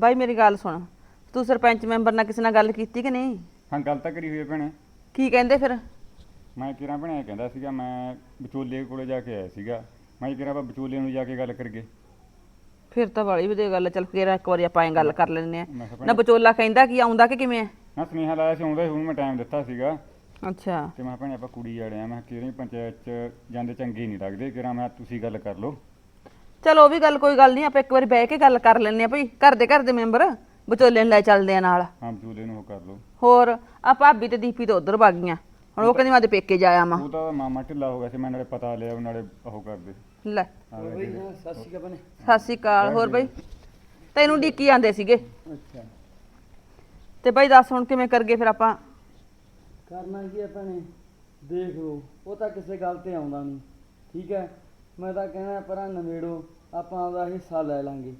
ਬਾਈ ਮੇਰੀ ਗੱਲ ਸੁਣ। ਤੂੰ ਸਰਪੰਚ ਮੈਂਬਰ ਨਾਲ ਕਿਸੇ ਨਾਲ ਗੱਲ ਕੀਤੀ ਕਿ ਨਹੀਂ? ਹਾਂ ਗੱਲ ਤਾਂ ਕਰੀ ਹੋਈ ਹੈ ਭੈਣੇ। ਕੀ ਕਹਿੰਦੇ ਫਿਰ? ਮੈਂ ਕਿਰਾਂ ਭੈਣੇ ਇਹ ਕਹਿੰਦਾ ਸੀਗਾ ਮੈਂ ਵਿਚੋਲੇ ਕੋਲੇ ਜਾ ਕੇ ਆਇਆ ਸੀਗਾ। ਮੈਂ ਕਿਰਾਂ ਆਪਾਂ ਵਿਚੋਲੇ ਨੂੰ ਜਾ ਕੇ ਗੱਲ ਕਰਗੇ ਫਿਰ ਤਾਂ ਬੜੀ ਵਧੀਆ ਗੱਲ ਆ, ਚੱਲ ਫੇਰ ਇੱਕ ਵਾਰੀ ਆਪਾਂ ਐਂ ਗੱਲ ਕਰ ਲੈਂਦੇ ਆ ਮੈਂ ਕਿਹਾ ਨਾ ਵਿਚੋਲਾ ਕਹਿੰਦਾ ਕੀ ਆਉਂਦਾ ਕਿ ਕਿਵੇਂ ਨਾ ਸੁਨੇਹਾ ਲਾਇਆ ਸੀ ਆਉਂਦਾ ਸੀ, ਹੁਣ ਮੈਂ ਟਾਈਮ ਦਿੱਤਾ ਸੀਗਾ। ਅੱਛਾ। ਤੇ ਮੈਂ ਕਿਹਾ ਭੈਣੇ ਆਪਾਂ ਕੁੜੀ ਆੜੇ ਆ। ਮੈਂ ਕਿਰਾਂ ਪੰਚਾਇਤ ਚ ਜਾਂਦੇ ਚੰਗੇ ਨਹੀਂ ਲੱਗਦੇ। ਕਿਰਾਂ ਮੈਂ ਤੁਸੀਂ ਗੱਲ ਕਰ ਲਓ। ਚਲ ਉਹ ਵੀ ਗੱਲ ਕੋਈ ਗੱਲ ਨਹੀਂ ਆਪਾਂ ਇੱਕ ਵਾਰੀ ਬਹਿ ਕੇ ਗੱਲ ਕਰ ਲੈਂਦੇ ਆ ਭਈ ਘਰ ਦੇ ਘਰ ਦੇ ਮੈਂਬਰ ਵਿਚੋਲੇ ਨੂੰ ਲੈ ਚੱਲਦੇ ਆ ਨਾਲ। ਹਾਂ ਵਿਚੋਲੇ ਨੂੰ ਉਹ ਕਰ ਲਓ। ਹੋਰ ਆ ਭਾਬੀ ਤੇ ਦੀਪੀ ਤਾਂ ਉਧਰ ਵਗ ਗਈਆਂ। ਹੁਣ ਉਹ ਕਹਿੰਦੀ ਮੈਂ ਤੇ ਪੇਕੇ ਜਾ ਆਵਾਂ ਉਹ ਤਾਂ ਮਾਮਾ ਢਿੱਲਾ ਹੋ ਗਿਆ ਸੀ ਮੈਂ ਨਾਲੇ ਪਤਾ ਲਿਆ ਉਹ ਨਾਲੇ ਉਹ ਕਰਦੇ। ਲੈ। ਸਤਿ ਸ਼੍ਰੀ ਅਕਾਲ ਬਣੇ ਸਤਿ ਸ਼੍ਰੀ ਅਕਾਲ ਹੋਰ ਬਈ? ਤੈਨੂੰ ਡੀਕੀ ਆਂਦੇ ਸੀਗੇ। ਅੱਛਾ। ਤੇ ਬਈ ਦੱਸ ਹੁਣ ਕਿਵੇਂ ਕਰਗੇ ਫਿਰ ਆਪਾਂ? ਕਰਨਾ ਕੀ ਹੈ ਭੈਣੇ? ਦੇਖ ਲਓ ਉਹ ਤਾਂ ਕਿਸੇ ਗੱਲ ਤੇ ਆਉਂਦਾ ਨਹੀਂ। ਠੀਕ ਹੈ? ਮੈਂ ਤਾਂ ਕਹਿਣਾ ਪਰਾਂ ਨਵੇੜੋ ਆਪਾਂ ਉਹਦਾ ਹਿੱਸਾ ਲੈ ਲਾਂਗੇ।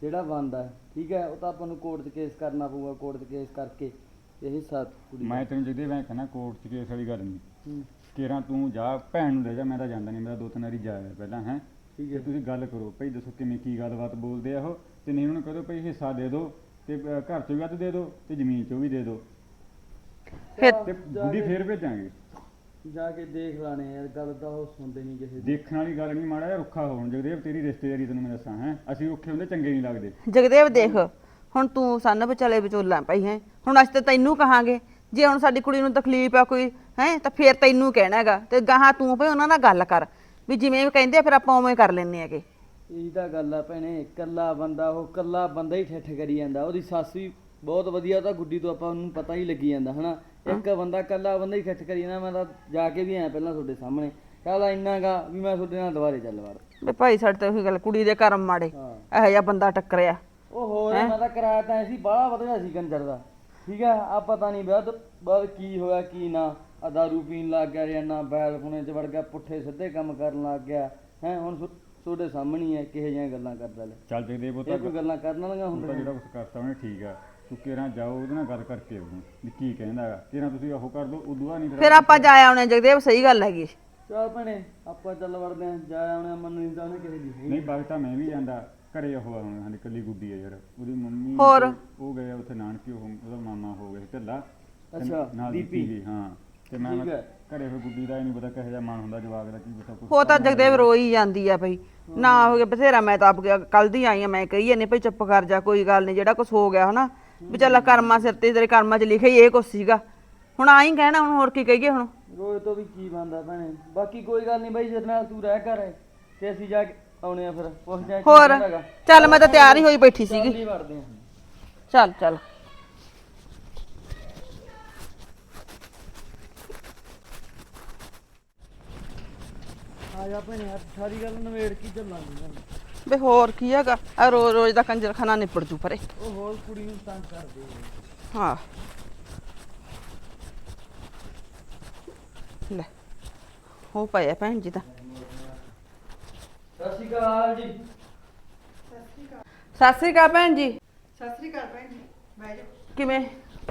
ਜਿਹੜਾ ਬਣਦਾ ਹੈ ਠੀਕ ਹੈ? ਉਹ ਤਾਂ ਆਪਾਂ ਨੂੰ ਕੋਰਟ 'ਚ ਕੇਸ ਕਰਨਾ ਪਊਗਾ ਕੋਰਟ 'ਚ ਕੇਸ ਕਰਕੇ। ਇਹ ਹਿੱਸਾ ਕੁੜੀ ਦਾ। ਮੈਂ ਤੈਨੂੰ ਜਿਹਦੇ ਮੈਂ ਕਹਿੰਦਾ ਕੋਰਟ ਚ ਕੇਸ ਵਾਲੀ ਗੱਲ ਨਹੀਂ। ਹੂੰ, ਕਿਰਾਂ ਤੂੰ ਜਾ ਭੈਣ ਨੂੰ ਲੈ ਜਾ ਮੈਂ ਤਾਂ ਜਾਂਦਾ ਨਹੀਂ ਮੇਰਾ ਦੋ ਤਿੰਨ ਵਾਰੀ ਜਾਇਆ ਪਹਿਲਾਂ ਹੈ? ਠੀਕ ਜੇ ਹੈ ਤੁਸੀਂ ਗੱਲ ਕਰੋ ਭਈ ਦੱਸੋ ਕਿਵੇਂ ਕੀ ਗੱਲਬਾਤ ਬੋਲਦੇ ਆ ਉਹ? ਤੇ ਨਹੀਂ ਉਹਨੂੰ ਕਹੋ ਭਈ ਹਿੱਸਾ ਦੇ ਦਿਓ ਤੇ ਅ, ਘਰ ਚੋਂ ਵੀ ਵੱਧ ਦੇ ਦਿਓ ਤੇ ਜ਼ਮੀਨ ਚੋਂ ਵੀ ਦੇ ਦਿਓ ਫਿਰ ਤੇ ਕੇ- ਫੇਰ ਭੇਜਾਂਗੇ। ਜਾ ਕੇ ਦੇਖ ਲਾਣੇ ਯਾਰ ਗੱਲ ਤਾਂ ਉਹ ਸੁਣਦੇ ਨਹੀਂ ਕਿਸੇ ਦੀ। ਦੇਖਣ ਵਾਲੀ ਗੱਲ ਨਹੀਂ ਮਾੜਾ ਜਿਹਾ ਰੁੱਖਾ ਹੋਣ। ਜਗਦੇਵ ਤੇਰੀ ਰਿਸ਼ਤੇਦਾਰੀ ਤੈਨੂੰ ਮੈਂ ਦੱਸਾਂ ਹੈ? ਅਸੀਂ ਔਖੇ ਹੁੰਦੇ ਚੰਗੇ ਨਹੀਂ ਲੱਗਦੇ। ਜਗਦੇਵ ਦੇਖ ਹੁਣ ਤੂੰ ਸੰਨ ਵਿਚਾਲੇ ਵਿਚੋਲਾ ਪਈ ਹੈ। ਹੁਣ ਅਸੀਂ ਤਾਂ ਤੈਨੂੰ ਕਹਾਂਗੇ ਜੇ ਹੁਣ ਸਾਡੀ ਕੁੜੀ ਨੂੰ ਤਕਲੀਫ ਆ ਕੋਈ ਹੈ ਤਾਂ ਫੇਰ ਤੈਨੂੰ ਕਹਿਣਾ ਹੈਗਾ। ਤੇ ਗਾਹਾਂ ਤੂੰ ਭਈ ਉਹਨਾਂ ਨਾਲ ਗੱਲ ਕਰ ਵੀ ਜਿਵੇਂ ਉਹ ਕਹਿੰਦੇ ਆ ਫਿਰ ਆਪਾਂ ਉਵੇਂ ਕਰ ਲੈਨੇ ਹੈਗੇ। ਇਹੀ ਤਾਂ ਗੱਲ ਆ ਭੈਣੇ ਕੱਲਾ ਬੰਦਾ ਉਹ ਕੱਲਾ ਬੰਦਾ ਹੀ ਠੱਠ ਕਰੀ ਜਾਂਦਾ। ਉਹਦੀ ਸੱਸ ਵੀ ਬਹੁਤ ਵਧੀਆ ਉਹ ਤਾਂ ਗੁੱਡੀ ਤੋਂ ਆਪਾਂ ਨੂੰ ਪਤਾ ਹੀ ਲੱਗੀ ਜਾਂਦਾ ਹਨਾ? ਇੱਕ ਬੰਦਾ ਕੱਲਾ ਬੰਦਾ ਹੀ ਠੱਠ ਕਰੀ ਜਾਂਦਾ ਮੈਂ ਤਾਂ ਜਾ ਕੇ ਵੀ ਆਇਆ ਪਹਿਲਾਂ ਤੁਹਾਡੇ ਸਾਹਮਣੇ। ਕਹਿੰਦਾ ਇੰਨਾਗਾ ਵੀ ਮੈਂ ਤੁਹਾਡੇ ਨਾਲ ਦੁਬਾਰੇ ਚੱਲ ਵੜ ਵੀ ਭਾਈ ਸਾਡੇ ਤੇ ਉਹੀ ਗੱਲ ਕੁੜੀ ਦੇ ਕਰਮ ਮਾੜੇ ਇਹੋ ਜਿਹਾ ਬੰਦਾ ਟੱਕਰਿਆ। ਉਹ ਹੋਰ ਮੈਂ ਤਾਂ ਕਰਾਇਆ ਤਾਂ ਸੀ ਬਾਹਲਾ ਵਧੀਆ ਸੀ ਕੰਜਰ ਦਾ। ਠੀਕ ਆ ਆ ਪਤਾ ਨਹੀਂ ਬਾਅਦ ਬਾਅਦ ਕੀ ਹੋਇਆ ਕੀ ਨਾ। ਆ ਦਾਰੂ ਪੀਣ ਲੱਗ ਗਿਆ ਜਾਂ ਨਾ ਬੈਲ ਪੁਣੇ ਚ ਵੜ ਗਿਆ ਪੁੱਠੇ ਸਿੱਧੇ ਕੰਮ ਕਰਨ ਲੱਗ ਗਿਆ। ਹੈ ਹੁਣ ਤੁਹਾਡੇ ਸਾਹਮਣੇ ਹੀ ਹੈ ਕਿਹੋ ਜਿਹੀਆਂ ਗੱਲਾਂ ਕਰਦਾ ਲੈ। ਚੱਲ ਉਹ ਇਹ ਕੋਈ ਗੱਲਾਂ ਕਰਨ ਵਾਲੀਆਂ ਹੁਣ ਤਾਂ ਹੁੰਦੀਆਂ? ਜਿਹੜਾ ਕੁਝ ਕਰਤਾ ਉਹਨੇ ਠੀਕ ਆ। ਤੂੰ ਜਾਓ ਉਹਦੇ ਨਾਲ ਗੱਲ ਕਰਕੇ ਆਓ ਵੀ ਕੀ ਕਹਿੰਦਾ ਹੈਗਾ ਤੁਸੀਂ ਉਹ ਕਰ ਦਿਓ ਉਦੋਂ ਨਹੀਂ ਫਿਰ ਆਪਾਂ ਜਾ ਆਉਣੇ ਜਗਦੇਵ ਸਹੀ ਗੱਲ ਹੈਗੀ ਚੱਲ ਭੈਣੇ ਆਪਾਂ ਚੱਲ ਵੜਦੇ ਆਂ ਜਾ ਆਉਣੇ ਮਨ ਨਹੀਂ ਤਾਂ ਉਹਨੇ ਕਿਸੇ ਦੀ ਹੈ ਹੀ ਨਹੀਂ ਬਾਗ ਤਾਂ ਮੈਂ ਵੀ ਜਾਂਦਾ ਘਰੇ ਉਹ ਆ ਹੁਣ ਸਾਡੀ ਕੱਲੀ ਗੁੱਡੀ ਆ ਯਾਰ ਉਹਦੀ ਮੰਮੀ ਹੋਰ? ਤੇ ਉਹ ਗਏ ਉੱਥੇ ਨਾਨਕੀ ਉਹ ਉਹਦਾ ਮਾਮਾ ਹੋ ਗਿਆ ਢਿੱਲਾ ਅੱਛਾ, ਨਾਲ ਦੀਪੀ। ਜੀ ਹਾਂ ਤੇ ਮੈਂ ਹੈ। ਘਰੇ ਫਿਰ ਗੁੱਡੀ ਦਾ ਹੀ ਨਹੀਂ ਪਤਾ ਕਿਹੋ ਜਿਹਾ ਮਨ ਹੁੰਦਾ ਜਵਾਕ ਦਾ ਕੀ ਪਤਾ ਕੁਛ ਉਹ ਤਾਂ ਜਗਦੇਵ ਰੋਈ ਜਾਂਦੀ ਆ ਭਈ ਨਾ ਹੋ ਗਿਆ ਬਥੇਰਾ ਮੈਂ ਤਾਂ ਆਪ ਕੱਲ ਦੀ ਆਈ ਆ ਮੈਂ ਕਹੀ ਜਾਂਦੀ ਭਈ ਚੁੱਪ ਕਰ ਜਾ ਕੋਈ ਗੱਲ ਨਹੀਂ ਜਿਹੜਾ ਕੁਝ ਹੋ ਗਿਆ ਹਨਾ ਵੀ ਚੱਲ ਕਰਮਾਂ ਸਿਰ ਤੇ ਤੇਰੇ ਕਰਮਾਂ 'ਚ ਲਿਖਿਆ ਹੀ ਇਹ ਕੁਛ ਸੀਗਾ। ਹੁਣ ਆਈ ਕਹਿਣਾ ਹੁਣ ਹੋਰ ਕੀ ਕਹੀਏ ਹੁਣ? ਰੋਏ ਤੋਂ ਵੀ ਕੀ ਬੰਦਾ ਭੈਣੇ? ਬਾਕੀ ਕੋਈ ਗੱਲ ਨਹੀਂ ਬਾਈ ਜਦ ਨਾਲ ਤੂੰ ਰਹਿ ਕਰ ਤੇ ਅਸੀਂ ਜਾ ਕੇ ਆਉਣੇ ਆ ਫਿਰ। ਪੁੱਛਦੇ ਆ ਕੀ ਹੋਰ। ਚੱਲ ਮੈਂ ਤਾਂ ਤਿਆਰ ਹੀ ਹੋਈ ਬੈਠੀ ਸੀਗੀ। ਨਹੀਂ ਵੜਦੇ ਆ ਚੱਲ ਚੱਲ। ਆ ਜਾ ਭੈਣੇ ਸਾਰੀ ਗੱਲ ਨਵੇੜ ਕੀ ਚੱਲਾਂਗੇ। ਵੇ ਹੋਰ ਕੀ ਹੈਗਾ? ਆ ਰੋਜ਼ ਰੋਜ਼ ਦਾ ਕੰਜਰਖਾਨਾ ਨਿਪੜ ਜੂ ਪਰੇ। ਉਹ ਹੋਰ ਕੁੜੀ ਨੂੰ ਤੰਗ ਕਰਦੇ। ਹਾਂ। ਲੈ ਹੋ ਪਿਆ ਭੈਣ ਜੀ ਤਾਂ। ਸਤਿ ਸ਼੍ਰੀ ਅਕਾਲ ਜੀ। ਸਤਿ ਸ੍ਰੀ ਅਕਾਲ ਭੈਣ ਜੀ। ਸਤਿ ਸ੍ਰੀ ਅਕਾਲ ਭੈਣ ਜੀ ਬਹਿ ਜਾ ਕਿਵੇਂ?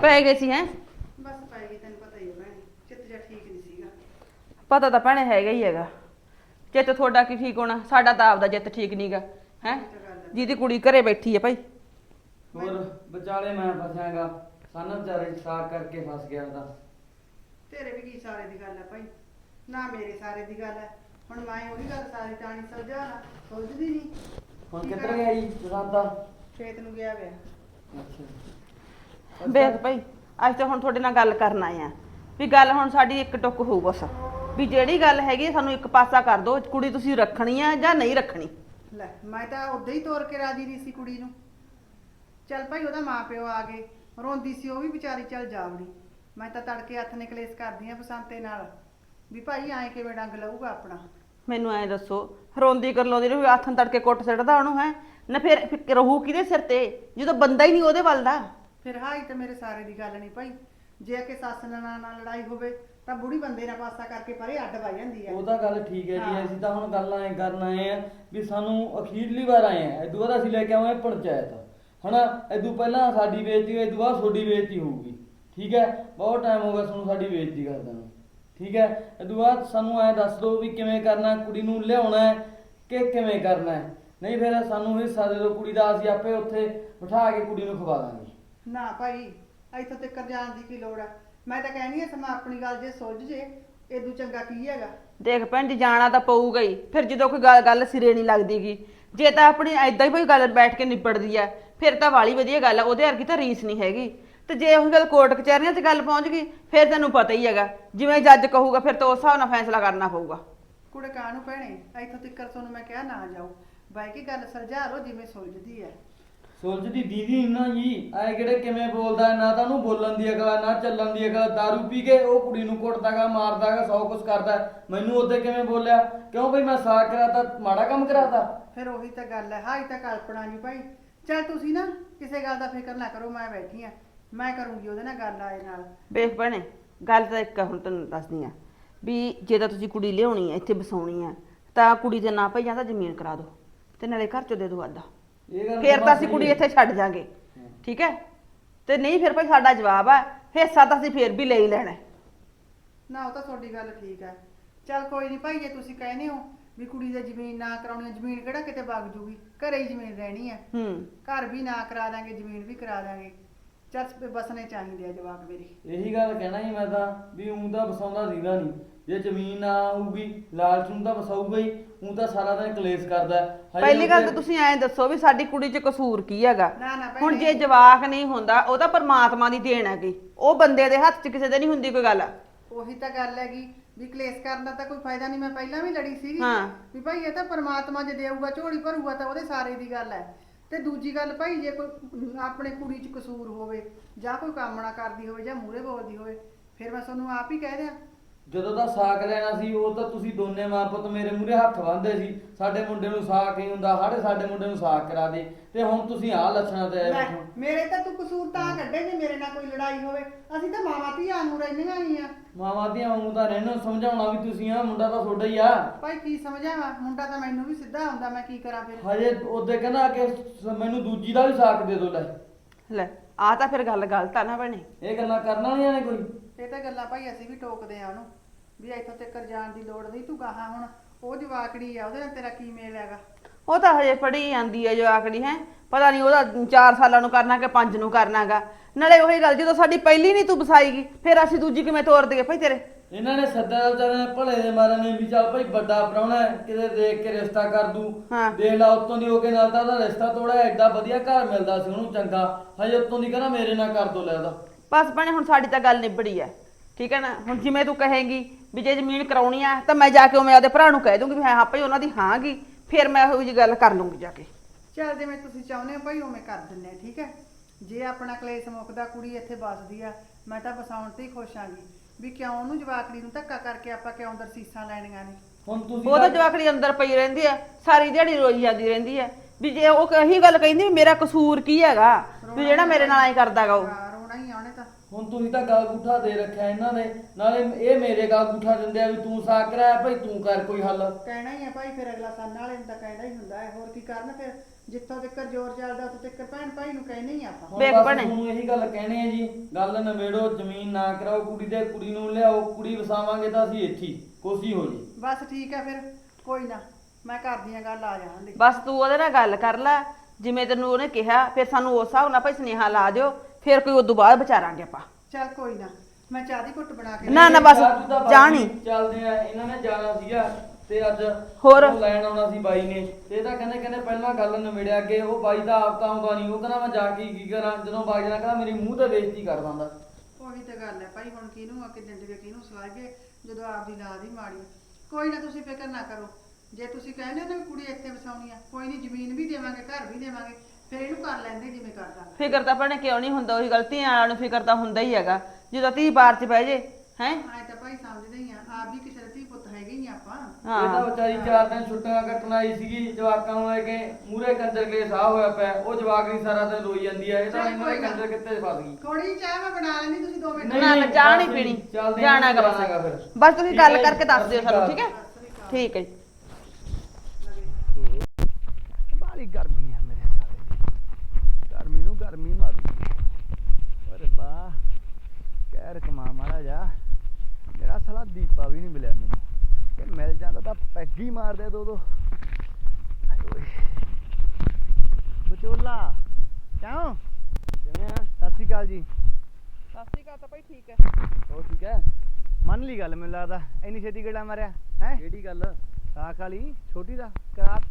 ਪੈ ਗਏ ਸੀ ਹੈ? ਬਸ ਪੈ ਗਈ ਤੈਨੂੰ ਪਤਾ ਹੀ ਹੈ ਭੈਣ ਚਿੱਤ ਜਿਹਾ ਠੀਕ ਨਹੀਂ ਸੀਗਾ। ਪਤਾ ਤਾਂ ਭੈਣੇ ਹੈਗਾ ਹੀ ਹੈਗਾ। ਚਿੱਤ ਤੁਹਾਡਾ ਕੀ ਠੀਕ ਹੋਣਾ? ਸਾਡਾ ਤਾਂ ਆਪਦਾ ਜਿੱਤ ਠੀਕ ਨਹੀਂਗਾ ਹੈ? ਜਿਹਦੀ ਕੁੜੀ ਘਰੇ ਬੈਠੀ ਹੈ ਭਾਈ। ਹੋਰ ਵਿਚਾਲੇ ਮੈਂ ਫਸਿਆਗਾ ਸਾਨੂੰ ਵਿਚਾਰੇ ਸਾਕ ਕਰਕੇ ਫਸ ਗਿਆ ਉਹਦਾ। ਤੇਰੇ ਵੀ ਕੀ ਸਾਰੇ ਦੀ ਗੱਲ ਹੈ ਭਾਈ? ਨਾ ਮੇਰੇ ਸਾਰੇ ਦੀ ਗੱਲ ਹੈ ਹੁਣ ਮੈਂ ਉਹੀ ਗੱਲ ਸਾਰੀ ਟਾਣੀ ਸਮਝਾ ਨਾ ਸੋਚਦੀ ਨਹੀਂ ਹੁਣ ਕੀ ਕਿੱਧਰ ਕਰਾਂ? ਗਿਆ ਜੀ ਜਸਾਂਤਾ ਖੇਤ ਨੂੰ ਗਿਆ ਵੇ। ਅੱਛਾ। ਵੇਖ ਭਾਈ ਅੱਜ ਤਾਂ ਹੁਣ ਤੁਹਾਡੇ ਨਾਲ ਗੱਲ ਕਰਨ ਆਏ ਆ। ਵੀ ਗੱਲ ਹੁਣ ਸਾਡੀ ਇੱਕ ਟੁੱਕ ਹੋਊ ਬਸ। ਵੀ ਜਿਹੜੀ ਗੱਲ ਹੈਗੀ ਸਾਨੂੰ ਇੱਕ ਪਾਸਾ ਕਰ ਦਿਓ ਕੁੜੀ ਤੁਸੀਂ ਰੱਖਣੀ ਆ ਜਾਂ ਨਹੀਂ ਰੱਖਣੀ? ਲੈ ਮੈਂ ਤਾਂ ਉਦਾਂ ਹੀ ਤੋਰ ਕੇ ਰਾਜੀ ਨਹੀਂ ਸੀ ਕੁੜੀ ਨੂੰ। ਚੱਲ ਭਾਈ ਉਹਦਾ ਮਾਪਿਓ ਆ ਗਏ ਰੋਂਦੀ ਸੀ ਉਹ ਵੀ ਵਿਚਾਰੀ ਚੱਲ ਜਾਵੜੀ। ਮੈਂ ਤਾਂ ਤੜਕੇ ਹੱਥ ਨੇ ਕਲੇਸ਼ ਕਰਦੀ ਆ ਬਸੰਤੇ ਨਾਲ ਵੀ ਭਾਈ ਐਂ ਕਿਵੇਂ ਡੰਗ ਲਊਗਾ ਆਪਣਾ? ਮੈਨੂੰ ਐਂ ਦੱਸੋ ਰੋਂਦੀ ਕਰ ਲਾਉਂਦੀ ਨੂੰ ਹੱਥਾਂ ਤੜਕੇ ਕੁੱਟ ਸਿੱਟਦਾ ਉਹਨੂੰ ਹੈ? ਨਾ ਫਿਰ ਫਿਰ ਰਹੂ ਕਿਹਦੇ ਸਿਰ ਤੇ? ਜਦੋਂ ਬੰਦਾ ਹੀ ਨਹੀਂ ਉਹਦੇ ਵੱਲ ਦਾ। ਫਿਰ ਹਾਈ ਤਾਂ ਮੇਰੇ ਸਾਰੇ ਦੀ ਗੱਲ ਨਹੀਂ ਭਾਈ। ਜੇ ਕਿ ਸੱਸ ਨਾਲ ਨਾਲ ਲੜਾਈ ਹੋਵੇ ਤਾਂ ਬੁੜੀ ਬੰਦੇ ਨਾਲ ਪਾਸਾ ਕਰਕੇ ਪਰੇ ਅੱਡ ਵਾ ਜਾਂਦੀ ਹੈ ਉਹ ਤਾਂ ਗੱਲ ਠੀਕ ਹੈ ਜੀ ਹਾਂ। ਅਸੀਂ ਤਾਂ ਹੁਣ ਗੱਲ ਐ ਕਰਨ ਆਏ ਆ ਵੀ ਸਾਨੂੰ ਅਖੀਰਲੀ ਵਾਰ ਆਏ ਆ ਇਦੋਂ ਬਾਅਦ ਅਸੀਂ ਲੈ ਕੇ ਆਵਾਂਗੇ ਪੰਚਾਇਤ। ਹਨਾ ਇਦੋਂ ਪਹਿਲਾਂ ਸਾਡੀ ਬੇਇੱਜ਼ਤੀ ਹੋਈ ਇਦੋਂ ਬਾਅਦ ਤੁਹਾਡੀ ਬੇਇੱਜ਼ਤੀ ਹੋਊਗੀ। ਠੀਕ ਹੈ? ਬਹੁਤ ਟਾਈਮ ਹੋ ਗਿਆ ਸਾਨੂੰ ਸਾਡੀ ਬੇਇੱਜ਼ਤੀ ਕਰਦਿਆਂ ਨੂੰ। ਠੀਕ ਹੈ? ਇਦੋਂ ਬਾਅਦ ਸਾਨੂੰ ਐ ਦੱਸ ਦਿਓ ਵੀ ਕਿਵੇਂ ਕਰਨਾ ਕੁੜੀ ਨੂੰ ਲਿਆਉਣਾ ਹੈ ਕਿ ਕਿਵੇਂ ਕਰਨਾ ਹੈ? ਨਹੀਂ ਫਿਰ ਸਾਨੂੰ ਹਿੱਸਾ ਦੇ ਦਿਓ ਕੁੜੀ ਦਾ ਅਸੀਂ ਆਪੇ ਉੱਥੇ ਬਿਠਾ ਕੇ ਕੁੜੀ ਨੂੰ ਖਵਾ ਦਾਂਗੇ। ਨਾ ਭਾਈ ਇੱਥੋਂ ਤੱਕ ਜਾਣ ਦੀ ਕੀ ਲੋੜ ਆ? ਮੈਂ ਤਾਂ ਕਹਿਣੀ ਆ ਸਮਾਂ ਆਪਣੀ ਗੱਲ ਜੇ ਸੁਲਝ ਜੇ ਏਦੂ ਚੰਗਾ ਕੀ ਹੈਗਾ? ਦੇਖ ਭੈਣ ਜੀ ਜਾਣਾ ਤਾਂ ਪਊਗਾ ਹੀ। ਫਿਰ ਜਦੋਂ ਕੋਈ ਗੱਲ ਗੱਲ ਸਿਰੇ ਨਹੀਂ ਲੱਗਦੀਗੀ। ਜੇ ਤਾਂ ਆਪਣੀ ਐਦਾਂ ਹੀ ਕੋਈ ਗੱਲ ਬੈਠ ਕੇ ਨਿਬੜਦੀ ਆ ਫਿਰ ਤਾਂ ਵਾਲੀ ਵਧੀਆ ਗੱਲ ਆ ਉਹਦੇ ਵਰਗੀ ਤਾਂ ਰੀਸ ਨਹੀਂ ਹੈਗੀ। ਤੇ ਜੇ ਉਹੀ ਗੱਲ ਕੋਰਟ ਕਚਹਿਰੀਆਂ 'ਚ ਗੱਲ ਪਹੁੰਚ ਗਈ ਫਿਰ ਤੈਨੂੰ ਪਤਾ ਹੀ ਹੈਗਾ। ਜਿਵੇਂ ਜੱਜ ਕਹੂਗਾ ਫਿਰ ਤਾਂ ਉਸ ਹਿਸਾਬ ਨਾਲ ਫੈਸਲਾ ਕਰਨਾ ਪਊਗਾ। ਕੁੜੇ ਕਾਹਨੂੰ ਭੈਣੇ ਇੱਥੋਂ ਤੱਕ ਤੁਹਾਨੂੰ ਮੈਂ ਕਿਹਾ ਨਾ ਜਾਓ। ਬਾਈ ਕੀ ਗੱਲ ਸੁਲਝਾ ਲਓ ਜਿਵੇਂ ਸੁਲਝਦੀ ਹੈ ਸੁਲਝਦੀ ਦੀਦੀ ਨਾ ਜੀ ਐ ਕਿਹੜੇ ਕਿਵੇਂ ਬੋਲਦਾ ਹੈ, ਨਾ ਤਾਂ ਉਹਨੂੰ ਬੋਲਣ ਦੀ ਅਕਲ ਹੈ, ਨਾ ਚੱਲਣ ਦੀ ਅਕਲ ਹੈ। ਦਾਰੂ ਪੀ ਕੇ ਉਹ ਕੁੜੀ ਨੂੰ ਕੁੱਟਦਾਗਾ ਮਾਰਦਾਗਾ ਸੌ ਕੁਛ ਕਰਦਾ ਹੈ। ਮੈਨੂੰ ਉਹਦੇ ਕਿਵੇਂ ਬੋਲਿਆ? ਕਿਉਂ ਬਈ ਮੈਂ ਸਾਕ ਕਰਾਤਾ ਮਾੜਾ ਕੰਮ ਕਰਾਤਾ? ਫਿਰ ਉਹੀ ਤਾਂ ਗੱਲ ਹੈ ਹਾਈ ਤਾਂ ਕਲਪਨਾ ਨਹੀਂ ਭਾਈ। ਚਲ ਤੁਸੀਂ ਨਾ ਕਿਸੇ ਗੱਲ ਦਾ ਫਿਕਰ ਨਾ ਕਰੋ ਮੈਂ ਬੈਠੀ ਆ ਮੈਂ ਕਰੂੰਗੀ ਉਹਦੇ ਨਾਲ ਗੱਲ ਆਏ ਨਾਲ। ਵੇਖ ਭੈਣੇ ਗੱਲ ਤਾਂ ਇੱਕ ਹੁਣ ਤੈਨੂੰ ਦੱਸਦੀ ਆ ਵੀ ਜੇ ਤਾਂ ਤੁਸੀਂ ਕੁੜੀ ਲਿਆਉਣੀ ਆ ਇੱਥੇ ਵਸਾਉਣੀ ਆ ਤਾਂ ਕੁੜੀ ਦੇ ਨਾਂ ਪਈ ਜਾਂਦਾ ਜ਼ਮੀਨ ਕਰਾ ਦਿਓ ਤੇ ਨਾਲੇ ਘਰ ਚੋਂ ਦੇ ਦਿਓ ਅੱਧਾ ਇਹ ਗੱਲ ਫਿਰ ਤਾਂ ਅਸੀਂ ਕੁੜੀ। ਇੱਥੇ ਛੱਡ ਜਾਾਂਗੇ ਠੀਕ ਹੈ? ਤੇ ਨਹੀਂ ਫਿਰ ਭਾਈ ਸਾਡਾ ਜਵਾਬ ਆ ਹਿੱਸਾ ਤਾਂ ਅਸੀਂ ਫੇਰ ਵੀ ਲੈ ਹੀ ਲੈਣਾ ਹੈ। ਨਾ ਉਹ ਤਾਂ ਤੁਹਾਡੀ ਗੱਲ ਠੀਕ ਹੈ। ਚਲ ਕੋਈ ਨਹੀਂ ਭਾਈ ਜੇ ਤੁਸੀਂ ਕਹਿੰਦੇ ਹੋ ਵੀ ਕੁੜੀ ਦੀ ਜ਼ਮੀਨ ਨਾ ਕਰਾਉਣੀ ਜ਼ਮੀਨ ਕਿਹੜਾ ਕਿਤੇ ਵਗ ਜੂਗੀ? ਘਰੇ ਹੀ ਜ਼ਮੀਨ ਰਹਿਣੀ ਹੈ। ਹੂੰ। ਘਰ ਵੀ ਨਾ ਕਰਾ ਦਾਂਗੇ ਜ਼ਮੀਨ ਵੀ ਕਰਾ ਦਾਂਗੇ। ਚੱਲ ਬਸਣੇ ਚਾਹੀਦੇ ਆ ਜਵਾਕ ਮੇਰੇ। ਇਹੀ ਗੱਲ ਕਹਿਣਾ ਹੀ ਮੈਂ ਤਾਂ ਵੀ ਉਂ ਤਾਂ ਵਸਾਉਂਦਾ ਸੀਗਾ ਨਹੀਂ ਜੇ ਜ਼ਮੀਨ ਨਾ ਆਊਗੀ ਲਾਲਚ ਨੂੰ ਤਾਂ ਵਸਾਊਗਾ ਹੀ ਉਂ ਤਾਂ ਸਾਰਾ ਦਿਨ ਕਲੇਸ਼ ਕਰਦਾ ਹੈ। ਹਜੇ ਪਹਿਲੀ ਗੱਲ ਤਾਂ ਉਹਦੇ- ਤੁਸੀਂ ਐਂ ਦੱਸੋ ਵੀ ਸਾਡੀ ਕੁੜੀ 'ਚ ਕਸੂਰ ਕੀ ਹੈਗਾ ਨਾ, ਨਾ ਭੈਣੇ। ਹੁਣ ਜੇ ਜਵਾਕ ਨਹੀਂ ਹੁੰਦਾ ਉਹ ਤਾਂ ਪਰਮਾਤਮਾ ਦੀ ਦੇਣ ਹੈਗੀ ਉਹ ਬੰਦੇ ਦੇ ਹੱਥ 'ਚ ਕਿਸੇ ਦੇ ਨਹੀਂ ਹੁੰਦੀ ਕੋਈ ਗੱਲ ਉਹੀ ਤਾਂ ਗੱਲ ਹੈਗੀ ਵੀ ਕਲੇਸ਼ ਕਰਨ ਦਾ ਤਾਂ ਕੋਈ ਫਾਇਦਾ ਨਹੀਂ ਮੈਂ ਪਹਿਲਾਂ ਵੀ ਲੜੀ ਸੀਗੀ ਹਾਂ। ਵੀ ਭਾਈ ਇਹ ਤਾਂ ਪਰਮਾਤਮਾ ਜੇ ਦੇਊਗਾ ਝੋਲੀ ਭਰੂਗਾ ਤਾਂ ਉਹਦੇ ਸਾਰੇ ਦੀ ਗੱਲ ਹੈ ਤੇ ਦੂਜੀ ਗੱਲ ਭਾਈ ਜੇ ਕੋਈ ਆਪਣੇ ਕੁੜੀ 'ਚ ਕਸੂਰ ਹੋਵੇ ਜਾਂ ਕੋਈ ਕੰਮ ਨਾ ਕਰਦੀ ਹੋਵੇ ਜਾਂ ਮੂਹਰੇ ਬੋਲਦੀ ਹੋਵੇ ਫਿਰ ਮੈਂ ਤੁਹਾਨੂੰ ਆਪ ਹੀ ਕਹਿ ਦਿਆਂ ਜਦੋਂ ਦਾ ਸਾਕ ਲੈਣਾ ਸੀ ਉਹ ਤਾਂ ਤੁਸੀਂ ਦੋਨੇ ਮਾਂ ਪੁੱਤ ਮੇਰੇ ਮੂਹਰੇ ਹੱਥ ਬੰਨ੍ਹਦੇ ਸੀ। ਸਾਡੇ ਮੁੰਡੇ ਨੂੰ ਸਾਕ ਹੀ ਹੁੰਦਾ ਸਾਡੇ ਸਾਡੇ ਮੁੰਡੇ ਨੂੰ ਸਾਕ ਕਰਾ ਦੇ। ਤੇ ਹੁਣ ਤੁਸੀਂ ਆਹ ਲੱਛਣਾਂ ਤੇ ਆਏ ਲੈ, ਬੈਠੋ। ਮੇਰੇ ਤਾਂ ਤੂੰ ਕਸੂਰ ਤਾਂ ਕੱਢੇ ਜੇ ਮੇਰੇ ਨਾਲ ਕੋਈ ਲੜਾਈ ਹੋਵੇ। ਅਸੀਂ ਤਾਂ ਮਾਵਾਂ ਧੀਆਂ ਨੂੰ ਰਹਿੰਦੀਆਂ ਹੀ ਆ। ਮਾਵਾਂ ਦੀਆਂ ਵਾਂਗੂ ਤਾਂ ਰਹਿਣਾ ਸਮਝਾਉਣਾ ਵੀ ਤੁਸੀਂ ਆ ਮੁੰਡਾ ਤਾਂ ਤੁਹਾਡਾ ਹੀ ਆ। ਭਾਈ ਕੀ ਸਮਝਾਵਾਂ? ਮੁੰਡਾ ਤਾਂ ਮੈਨੂੰ ਵੀ ਸਿੱਧਾ ਆਉਂਦਾ ਮੈਂ ਕੀ ਕਰਾਂ ਫਿਰ? ਹਜੇ ਉਹਦੇ ਕਹਿੰਦਾ ਕਿ ਸ- ਮੈਨੂੰ ਦੂਜੀ ਦਾ ਵੀ ਸਾਕ ਦੇ ਦੋ ਲੈ। ਲੈ ਆ ਤਾਂ ਫਿਰ ਗੱਲ ਗਲਤ ਆ ਨਾ ਭੈਣੇ। ਇਹ ਗੱਲਾਂ ਕਰਨ ਵਾਲੀਆਂ ਨੇ ਕੋਈ? ਇਹ ਤਾਂ ਗੱਲਾਂ ਭਾਈ ਅਸੀਂ ਵੀ ਟੋਕਦੇ ਆ ਉਹਨੂੰ ਵੀ ਇੱਥੋਂ ਤੱਕ ਜਾਣ ਦੀ ਲੋੜ ਨਹੀਂ ਤੂੰ ਗਾਹਾਂ ਹੁਣ ਉਹ ਜਵਾਕੜੀ ਆ ਉਹਦੇ ਨਾਲ ਤੇਰਾ ਕੀ ਮੇਲ ਹੈਗਾ? ਉਹ ਤਾਂ ਹਜੇ ਪੜੀ ਜਾਂਦੀ ਹੈ ਜੋ ਆਕੜੀ ਹੈ? ਪਤਾ ਨਹੀਂ ਉਹਦਾ 4 ਸਾਲਾਂ ਨੂੰ ਕਰਨਾ ਕਿ 5 ਨੂੰ ਕਰਨਾਗਾ ਨਾਲੇ ਉਹੀ ਗੱਲ ਜਦੋਂ ਸਾਡੀ ਪਹਿਲੀ ਨਹੀਂ ਤੂੰ ਵਸਾਈਗੀ ਫਿਰ ਅਸੀਂ ਦੂਜੀ ਕਿਵੇਂ ਤੋਰ ਦਈਏ ਭਾਈ ਤੇਰੇ? ਇਹਨਾਂ ਨੇ ਸੱਦਿਆ ਵਿਚਾਰੇ ਨੇ ਭਲੇ ਦੇ ਮਾਰੇ ਨੇ ਵੀ ਚੱਲ ਭਾਈ ਵੱਡਾ ਪ੍ਰਾਹੁਣਾ ਹੈ ਕਿਤੇ ਦੇਖ ਕੇ ਰਿਸ਼ਤਾ ਕਰ ਦੂ। ਹਾਂ। ਦੇਖ ਲਾ ਉਤੋਂ ਦੀ ਹੋ ਕੇ ਨਾਲ ਤਾਂ ਉਹਦਾ ਰਿਸ਼ਤਾ ਤੋੜਿਆ ਐਡਾ ਵਧੀਆ ਘਰ ਮਿਲਦਾ ਸੀ ਉਹਨੂੰ ਚੰਗਾ। ਹਜੇ ਉਤੋਂ ਦੀ ਕਹਿੰਦਾ ਮੇਰੇ ਨਾਲ ਕਰ ਦੋ ਲੈ ਉਹਦਾ। ਬਸ ਭੈਣੇ ਹੁਣ ਸਾਡੀ ਤਾਂ ਗੱਲ ਨਿਬੜੀ ਹੈ ਠੀਕ ਹੈ ਨਾ? ਹੁਣ ਜਿਵੇਂ ਤੂੰ ਕਹੇਂਗੀ ਵੀ ਜੇ ਜ਼ਮੀਨ ਕਰਾਉਣੀ ਆ ਤਾਂ ਮੈਂ ਜਾ ਕੇ ਉਵੇਂ ਆਪਦੇ ਭਰਾ ਨੂੰ ਕਹਿ ਦੂੰਗੀ ਵੀ ਹਾਂ ਭਾਈ ਉਹਨਾਂ ਦੀ ਹਾਂਗੀ ਫਿਰ ਮੈਂ ਇਹੋ ਜਿਹੀ ਗੱਲ ਕਰ ਲੂੰਗੀ ਜਾ ਕੇ। ਚੱਲ ਜਿਵੇਂ ਤੁਸੀਂ ਚਾਹੁੰਦੇ ਹੋ ਭਾਈ ਉਵੇਂ ਕਰ ਦਿੰਨੇ ਆ ਠੀਕ ਹੈ ਜੇ ਆਪਣਾ ਕਲੇਸ਼ ਮੁੱਕਦਾ ਕੁੜੀ ਇੱਥੇ ਵੱਸਦੀ ਆ ਮੈਂ ਤਾਂ ਵਸਾਉਣ ਤੇ ਹੀ ਖੁਸ਼ ਆਂਗੀ ਵੀ ਕਿਉਂ ਉਹਨੂੰ ਜਵਾਕੜੀ ਨੂੰ ਧੱਕਾ ਕਰਕੇ ਆਪਾਂ ਕਿਉਂ ਦਰਸੀਸਾਂ ਲੈਣੀਆਂ ਨੇ? ਹੁਣ ਤੁਸੀਂ ਉਹ ਤਾਂ ਜਵਾਕੜੀ ਅੰਦਰ ਪਈ ਰਹਿੰਦੀ ਹੈ ਸਾਰੀ ਦਿਹਾੜੀ ਰੋਈ ਜਾਂਦੀ ਰਹਿੰਦੀ ਹੈ ਵੀ ਜੇ ਉਹ ਕਹੀ ਗੱਲ ਕਹਿੰਦੀ ਵੀ ਮੇਰਾ ਕਸੂਰ ਕੀ ਹੈਗਾ? ਵੀ ਜਿਹੜਾ ਮੇਰੇ ਨਾਲ ਐ ਕਰਦਾਗਾ ਉਹ। ਹਾਂ, ਰੋਣਾ ਹੀ ਆ ਉਹਨੇ ਤਾਂ। ਹੁਣ ਤੁਸੀਂ ਤਾਂ ਗਲ ਗੁੱਠਾ ਦੇ ਰੱਖਿਆ ਇਹਨਾਂ ਨੇ ਨਾਲੇ ਇਹ ਮੇਰੇ ਗਲ ਗੁੱਠਾ ਦਿੰਦੇ ਆ ਵੀ ਤੂੰ ਸਾਕ ਕਰਾਇਆ ਭਾਈ ਤੂੰ ਕਰ ਕੋਈ ਹੱਲ। ਕਹਿਣਾ ਹੀ ਆ ਭਾਈ ਫਿਰ ਅਗਲਾ ਸਾਨ ਵਾਲੇ ਨੂੰ ਤਾਂ ਕਹਿਣਾ ਹੀ ਹੁੰਦਾ ਹੈ। ਹੋਰ ਕੀ ਕਰਨ ਫਿਰ? ਜਿੱਥੋਂ ਤੱਕ ਜ਼ੋਰ ਚੱਲਦਾ ਉੱਥੋਂ ਤੱਕ ਭੈਣ ਭਾਈ ਨੂੰ ਕਹਿਣਾ ਹੀ ਆ ਆਪਾਂ। ਹੁਣ ਵੇਖ ਬਸ ਭੈਣੇ। ਤੁਹਾਨੂੰ ਇਹੀ ਗੱਲ ਕਹਿਣੀ ਹੈ ਜੀ ਗੱਲ ਨਵੇੜੋ ਜ਼ਮੀਨ ਨਾ ਕਰਾਓ ਕੁੜੀ ਦੇ ਕੁੜੀ ਨੂੰ ਲਿਆਓ ਕੁੜੀ ਵਸਾਵਾਂਗੇ ਤਾਂ ਅਸੀਂ ਇੱਥੇ ਹੀ, ਕੋਸੀ ਹੋ ਜੀ। ਬਸ ਠੀਕ ਹੈ ਫਿਰ ਕੋਈ ਨਾ ਮੈਂ ਕਰਦੀ ਆ ਗੱਲ ਆ ਜਾਣ ਦੇ। ਬਸ ਤੂੰ ਉਹਦੇ ਨਾਲ ਗੱਲ ਕਰ ਲੈ ਜਿਵੇਂ ਤੈਨੂੰ ਉਹਨੇ ਕਿਹਾ ਫਿਰ ਸਾਨੂੰ ਉਸ ਹਿਸਾਬ ਨਾਲ ਭਾਈ ਸੁਨੇਹਾ ਲਾ ਦਿਓ ਫਿਰ ਕੋਈ ਉਦੋਂ ਬਾਅਦ ਵਿਚਾਰਾਂਗੇ ਆਪਾਂ। ਚੱਲ ਕੋਈ ਨਾ ਮੈਂ ਚਾਹ ਦੀ ਘੁੱਟ ਬਣਾ ਕੇ ਨਾ, ਨਾ, ਬਸ ਜਾਣੀ। ਚੱਲਦੇ ਆ ਇਹਨਾਂ ਨੇ ਜਾਣਾ ਸੀਗਾ ਤੇ ਅੱਜ ਹੋਰ? ਉਹ ਲੈਣ ਆਉਣਾ ਸੀ ਬਾਈ ਨੇ। ਤੇ ਇਹ ਤਾਂ ਕਹਿੰਦੇ ਕਹਿੰਦੇ ਪਹਿਲਾਂ ਗੱਲ ਨਵੇੜਿਆ ਅੱਗੇ ਉਹ ਬਾਈ ਦਾ ਆਪ ਤਾਂ ਆਉਂਦਾ ਨਹੀਂ ਉਹ ਕਹਿੰਦਾ ਮੈਂ ਜਾ ਕੇ ਕੀ ਕਰਾਂ ਜਦੋਂ ਬਾਈ ਜਾਣਾ ਕਹਿੰਦਾ ਮੇਰੀ ਮੂੰਹ ਤੇ ਬੇਇੱਜ਼ਤੀ ਕਰ ਦਿੰਦਾ। ਉਹੀ ਤਾਂ ਗੱਲ ਹੈ ਭਾਈ ਹੁਣ ਕਿਹਨੂੰ ਆ ਕਿੰਨੇ ਦੇ ਕਿਹਨੂੰ ਸਵਾਗੇ ਜਦੋਂ ਆਪਦੀ ਲਾਦ ਹੀ ਮਾੜੀ ਕੋਈ ਨਾ ਤੁਸੀਂ ਫਿਕਰ ਨਾ ਕਰੋ। ਜੇ ਤੁਸੀਂ ਕਹਿੰਦੇ ਹੋ ਨਾ ਵੀ ਕੁੜੀ ਇੱਥੇ ਵਸਾਉਣੀ ਆ ਕੋਈ ਨਹੀਂ ਜ਼ਮੀਨ ਵੀ ਦੇਵਾਂਗੇ ਘਰ ਵੀ ਦੇਵਾਂਗੇ ਫਿਰ ਇਹਨੂੰ ਕਰ ਲੈਂਦੇ ਜਿਵੇਂ ਕਰਦਾ। ਫਿਕਰ ਤਾਂ ਭੈਣੇ ਕਿਉਂ ਨਹੀਂ ਹੁੰਦਾ ਉਹੀ ਗਲਤੀਆਂ ਵਾਲਿਆਂ ਨੂੰ ਫਿਕਰ ਤਾਂ ਹੁੰਦਾ ਹੀ ਹੈਗਾ। ਜਦੋਂ ਤੀ ਬਾਰ ਚ ਬਹਿ ਜੇ ਹੈ? ਆਏ ਤਾਂ ਭਾਈ ਸਮਝਦੇ ਹੀ ਆ ਆਪ ਵੀ ਕਿਸੇ ਦੇ ਧੀ ਪੁੱਤ ਹੈਗੇ ਹੀ ਆ ਆਪਾਂ। ਇਹ ਤਾਂ ਹਾਂ ਵਿਚਾਰੀ ਚਾਰ ਦਿਨ ਛੁੱਟੀਆਂ ਕੱਟਣ ਆਈ ਸੀਗੀ ਜਵਾਕਾਂ ਨੂੰ ਲੈ ਕੇ ਮੂਰੇ ਕੰਜਰ ਕੇ ਸਾਹ ਹੋਇਆ ਪਿਆ ਉਹ ਜਵਾਕ ਨਹੀਂ ਸਾਰਾ ਦਿਨ ਰੋਈ ਜਾਂਦੀ ਹੈ ਇਹ ਤਾਂ ਚੱਲ ਇਹਨਾਂ ਦੇ ਕੋਈ ਨਾ। ਕੰਜਰ ਕਿੱਥੇ ਫਸ ਗਈ? ਥੋੜੀ ਚਾਹ ਮੈਂ ਬਣਾ ਲੈਂਦੀ ਤੁਸੀਂ ਦੋ ਮਿੰਟ ਨਹੀਂ, ਨਾ ਨਾ ਨਹੀਂ, ਚਾਹ ਨਹੀਂ ਬਸ ਪੀਣੀ ਜਾਣਾ ਗਾ ਬਸ। ਫਿਰ। ਬਸ ਤੁਸੀਂ ਠੀਕ ਗੱਲ ਕਰਕੇ ਦੱਸ ਦਿਓ ਸਾਨੂੰ ਠੀਕ ਹੈ? ਠੀਕ ਹੈ ਜੀ ਬਾਲੀ ਗਰਮੀ ਹੈ ਮੇਰੇ ਸਾਲੇ ਦੀ ਗਰਮੀ ਨੂੰ ਗਰਮੀ ਮਾਰੂ ਓਰੇ ਬਾ ਕਹਿਰ ਕਮਾ ਮਾਰਾ ਜਾ। ਮੇਰਾ ਸਾਲਾ ਦੀਪਾ ਵੀ ਨਹੀਂ ਮਿਲਿਆ ਮੈਨੂੰ। ਇਹ ਮਿਲ ਜਾਂਦਾ ਤਾਂ ਪੈਗੀ ਮਾਰਦੇ ਦੋ ਦੋ। ਵਿਚੋਲਾ ਕਿਉਂ? ਕਿਵੇਂ ਆ? ਸਤਿ ਸ਼੍ਰੀ ਅਕਾਲ ਜੀ। ਸਤਿ ਸ਼੍ਰੀ ਅਕਾਲ ਤਾਂ ਭਾਈ ਠੀਕ ਹੈ। ਹੋ ਠੀਕ ਹੈ? ਮੰਨ ਲਈ ਗੱਲ ਮੈਨੂੰ ਲੱਗਦਾ। ਇੰਨੀ ਛੇਤੀ ਗੇੜਾ ਮਾਰਿਆ ਹੈ? ਕਿਹੜੀ ਗੱਲ? ਸਾਖ ਵਾਲੀ ਛੋਟੀ ਦਾ ਕਰਾਤ।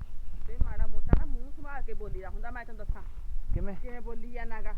ਤੇ ਮਾੜਾ ਮੋਟਾ ਨਾ ਮੂੰਹ ਸੰਭਾਲ ਕੇ ਬੋਲੀਦਾ ਹੁੰਦਾ ਮੈਂ ਤੈਨੂੰ ਦੱਸਾਂ। ਕਿਵੇਂ? ਕਿਵੇਂ ਬੋਲੀ ਜਾਣਾਗਾ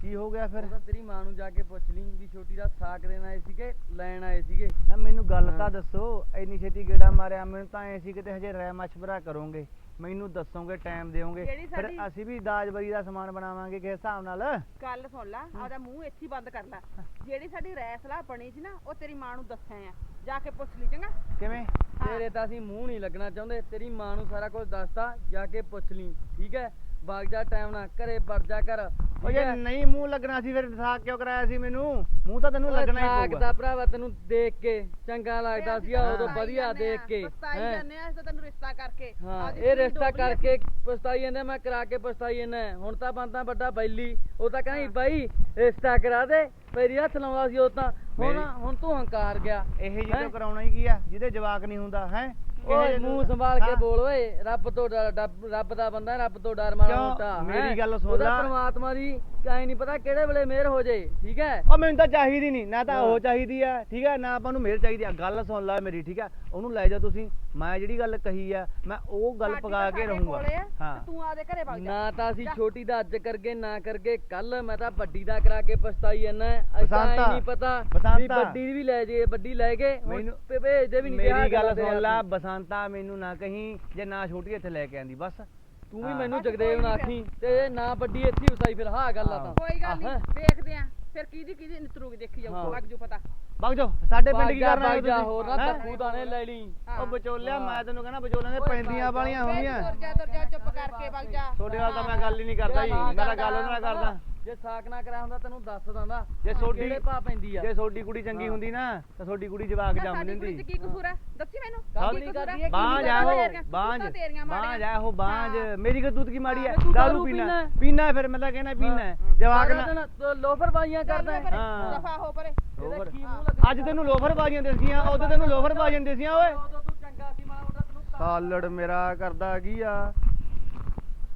ਕੀ ਹੋ ਗਿਆ ਫਿਰ? ਉਹ ਤਾਂ ਤੇਰੀ ਮਾਂ ਨੂੰ ਜਾ ਕੇ ਪੁੱਛ ਲਈ ਵੀ ਛੋਟੀ ਦਾ ਸਾਕ ਦੇਣ ਆਏ ਸੀਗੇ ਲੈਣ ਆਏ ਸੀਗੇ। ਨਾ ਮੈਨੂੰ ਗੱਲ। ਤਾਂ ਦੱਸੋ ਇੰਨੀ ਛੇਤੀ ਗੇੜਾ ਮਾਰਿਆ ਮੈਨੂੰ ਤਾਂ ਐ ਸੀ ਕਿਤੇ ਹਜੇ ਰਹਿ ਮਸ਼ਵਰਾ ਕਰੋਗੇ। ਮੈਨੂੰ ਦੱਸੋਗੇ ਟਾਈਮ ਦਿਓਗੇ। ਜਿਹੜੀ ਫਿਰ ਸਾਡੀ- ਅਸੀਂ ਵੀ ਦਾਜਬਰੀ ਦਾ ਸਮਾਨ ਬਣਾਵਾਂਗੇ ਕਿਸ ਹਿਸਾਬ ਨਾਲ। ਗੱਲ ਸੁਣ ਲੈ ਆਪਦਾ ਮੂੰਹ ਇੱਥੇ ਹੀ ਬੰਦ ਕਰ ਲੈ। ਜਿਹੜੀ ਸਾਡੀ ਰੈਸਲਾ ਬਣੀ ਸੀ ਨਾ ਉਹ ਤੇਰੀ ਮਾਂ ਨੂੰ ਦੱਸਿਆ ਆ। ਜਾ ਕੇ ਪੁੱਛ ਲਈ ਚੰਗਾ? ਕਿਵੇਂ? ਤੇਰੇ ਤਾਂ ਅਸੀਂ ਮੂੰਹ ਨਹੀਂ ਲੱਗਣਾ ਚਾਹੁੰਦੇ ਤੇਰੀ ਮਾਂ ਨੂੰ ਸਾਰਾ ਕੁਝ ਦੱਸਤਾ ਜਾ ਕੇ ਪੁੱਛ ਲਈ ਠੀਕ ਹੈ? ਬਾਗ ਜਾ ਟਾਈਮ ਨਾਲ ਘਰੇ ਵੜ ਜਾ ਕਰ। ਉਹ ਜੇ? ਨਹੀਂ ਮੂੰਹ ਲੱਗਣਾ ਸੀ ਫਿਰ ਸਾਖ ਕਿਉਂ ਕਰਾਇਆ ਸੀ ਮੈਨੂੰ? ਮੂੰਹ ਤਾਂ ਤੈਨੂੰ ਲੱਗਣਾ ਹੀ ਦਾ ਪਊਗਾ। ਭਰਾਵਾ ਤੈਨੂੰ ਦੇਖ ਕੇ ਚੰਗਾ ਲੱਗਦਾ ਸੀ ਉਦੋਂ ਵਧੀਆ ਦੇਖ ਕੇ ਪਛਤਾਈ ਹੈਂ। ਜਾਂਦੇ ਆ ਅਸੀਂ ਤਾਂ ਤੈਨੂੰ ਰਿਸ਼ਤਾ ਕਰਕੇ। ਹਾਂ ਆਪਦੀ ਇਹ ਕੁੜੀ ਰਿਸ਼ਤਾ ਡੋਬਲੀ ਕਰਕੇ ਪਛਤਾਈ ਜਾਂਦੇ ਮੈਂ ਕਰਾ ਕੇ ਪਛਤਾਈ ਜਾਂਦਾ ਹੁਣ ਤਾਂ ਬੰਦਾ ਵੱਡਾ ਬੈਲੀ ਉਹ ਤਾਂ ਕਹਿੰਦਾ ਬਾਈ ਰਿਸ਼ਤਾ ਕਰਾ ਦੇ ਮੇਰੀ ਹੱਥ ਲਾਉਂਦਾ ਸੀ ਉਹ ਤਾਂ। ਹੁਣ ਮੇਰੀ- ਹੁਣ ਤੂੰ ਹੰਕਾਰ ਗਿਆ। ਇਹ ਹੈਂ? ਜਿਹੇ ਕਰਾਉਣਾ ਹੀ ਕੀ ਆ ਜਿਹਦੇ ਜਵਾਕ ਨਹੀਂ ਹੁੰਦਾ ਹੈ? ਓਏ ਮੂੰਹ ਸੰਭਾਲ ਕੇ ਬੋਲ ਓਏ ਰੱਬ ਤੋਂ ਡਰ ਡੱਬ- ਰੱਬ ਦਾ ਬੰਦਾ ਰੱਬ ਤੋਂ ਡਰ ਮਾੜਾ ਕਿਉਂ? ਮੋਟਾ ਮੇਰੀ? ਗੱਲ ਸੁਣ ਉਹਦਾ ਲਾ। ਪ੍ਰਮਾਤਮਾ ਦੀ ਕਾਈ ਨਹੀਂ ਪਤਾ ਕਿਹੜੇ ਵੇਲੇ ਮਿਹਰ ਹੋ ਜੇ ਠੀਕ ਹੈ? ਉਹ ਮੈਨੂੰ ਤਾਂ ਚਾਹੀਦੀ ਨਹੀਂ ਨਾ ਤਾਂ ਹਾਂ। ਉਹ ਚਾਹੀਦੀ ਆ ਠੀਕ ਆ ਨਾ ਆਪਾਂ ਨੂੰ ਮੇਰ ਚਾਹੀਦੀ ਆ। ਗੱਲ ਸੁਣ ਲੈ ਮੇਰੀ ਠੀਕ ਆ? ਉਹਨੂੰ ਲੈ ਜਾ ਤੁਸੀਂ। ਮੈਂ ਜਿਹੜੀ ਗੱਲ ਕਹੀ ਆ ਮੈਂ ਉਹ ਗੱਲ ਤਾਂ ਕੇ ਰਹੂੰਗਾ। ਹਾਂ। ਤੇ ਆਦੇ ਘਰੇ ਵਗ ਜਾ। ਨਾ ਤਾਂ ਅਸੀਂ। ਛੋਟੀ ਦਾ ਅੱਜ ਕਰਗੇ ਨਾ ਕਰਗੇ ਕੱਲ ਮੈਂ ਤਾਂ ਵੱਡੀ ਦਾ ਕਰਾ ਕੇ ਪਛਤਾਈ ਜਾਂਦਾ ਐਸਾ ਬਸੰਤਾ, ਨਹੀਂ ਪਤਾ ਵੀ। ਵੱਡੀ ਦੀ ਵੀ ਲੈ ਜੇ ਵੱਡੀ ਲੈ ਗਏ। ਮੈਨੂੰ- ਭੇਜਦੇ ਵੀ ਨਹੀਂ ਮੇਰੀ ਗੱਲ ਸੁਣ ਲੈ ਬਸੰਤਾ ਮੈਨੂੰ ਨਾ ਕਹੀਂ ਜੇ ਨਾ ਛੋਟੀ ਇੱਥੇ ਲੈ ਕੇ ਆਂਦੀ ਬਸ। ਤੂੰ ਵੀ ਹਾਂ। ਮੈਨੂੰ ਜਗਦੇਵ ਨਾ ਆਖੀ ਤੇ ਨਾ ਵੱਡੀ ਇੱਥੇ ਹੀ ਵਸਾਈ ਫਿਰ ਹਾਂ ਗੱਲ ਆ ਤਾਂ। ਕੋਈ ਗੱਲ ਆਹ, ਨਹੀਂ ਦੇਖਦੇ ਆ। ਫਿਰ ਕਿਹਦੀ ਕਿਹਦੀ ਨਿਤਰੂਗੀ ਦੇਖੀ ਜਾਊ। ਲੱਗ ਜੂ ਪਤਾ। ਵਗ ਜਾਓ ਸਾਡੇ ਪਿੰਡ ਕੀ ਜਾ, ਕਰਨਾ ਜਾ, ਤੁਸੀਂ? ਹੋਰ ਨਾ ਹੈਂ? ਦਾਣੇ ਲੈ ਲਈ। ਉਹ ਵਿਚੋਲਿਆ। ਮੈਂ ਤੈਨੂੰ ਕਹਿੰਦਾ ਵਿਚੋਲਿਆਂ ਦੇ ਪੈਂਦੀਆਂ ਵਾਲੀਆਂ ਜਾ, ਹੋਣੀਆਂ ਤੁਰ ਜਾ ਤੁਰ ਜਾ ਚੁੱਪ ਕਰਕੇ ਵਗ ਜਾ ਤੁਹਾਡੇ ਨਾਲ ਤਾਂ ਮੈਂ ਗੱਲ ਹੀ ਨਹੀਂ ਕਰਦਾ ਜੀ ਮੈਂ ਤਾਂ ਗੱਲ ਉਹਨਾਂ ਨਾਲ ਕਰਦਾ ਜੇ ਸਾਕ ਨਾ ਕਰਾਇਆ ਹੁੰਦਾ ਤੈਨੂੰ ਦੱਸ ਦਿੰਦਾ ਜੇ ਤੁਹਾਡੀ ਕਿਹੜੇ ਭਾ ਪੈਂਦੀ ਆ ਜੇ ਤੁਹਾਡੀ ਕੁੜੀ ਚੰਗੀ। ਹੁੰਦੀ ਨਾ ਤਾਂ ਤੁਹਾਡੀ ਕੁੜੀ ਜਵਾਕ ਨਾ ਜੰਮ ਸਾਡੀ ਕੁੜੀ ਦਿੰਦੀ ਕੀ ਕਸੂਰ ਹੈ ਦੱਸੀ ਮੈਨੂੰ ਕੀ ਕਸੂਰ? ਇਹ ਬਾਂਝ ਆ ਉਹ? ਬਾਂਝ ਬਾਂਝ। ਆ ਉਹ ਬਾਂਝ। ਮੇਰੀ ਕਦੂਤ ਕੀ ਮਾੜੀ ਹੈ ਦਾਰੂ ਪੀਣਾ। ਪੀਣਾ ਫਿਰ ਮੈਂ ਤਾਂ ਕਹਿੰਦਾ ਪੀਣਾ। ਜਵਾਕ ਨਾ ਲੋਫਰ ਬਾਈਆਂ ਕਰਦਾ ਹੈ। ਹਾਂ। ਦਫਾ ਹੋ ਪਰੇ ਕੀ ਅੱਜ ਤੈਨੂੰ ਲੋਫਰ ਬਾਜੀਆਂ ਦਿਸੀਆਂ ਉਦੋਂ ਤੈਨੂੰ ਲੋਫਰ ਬਾਜੀਆਂ ਦਿਸੀਆਂ ਓਏ। ਸਾਲੜ ਮੇਰਾ ਕਰਦਾ ਕੀ ਆ?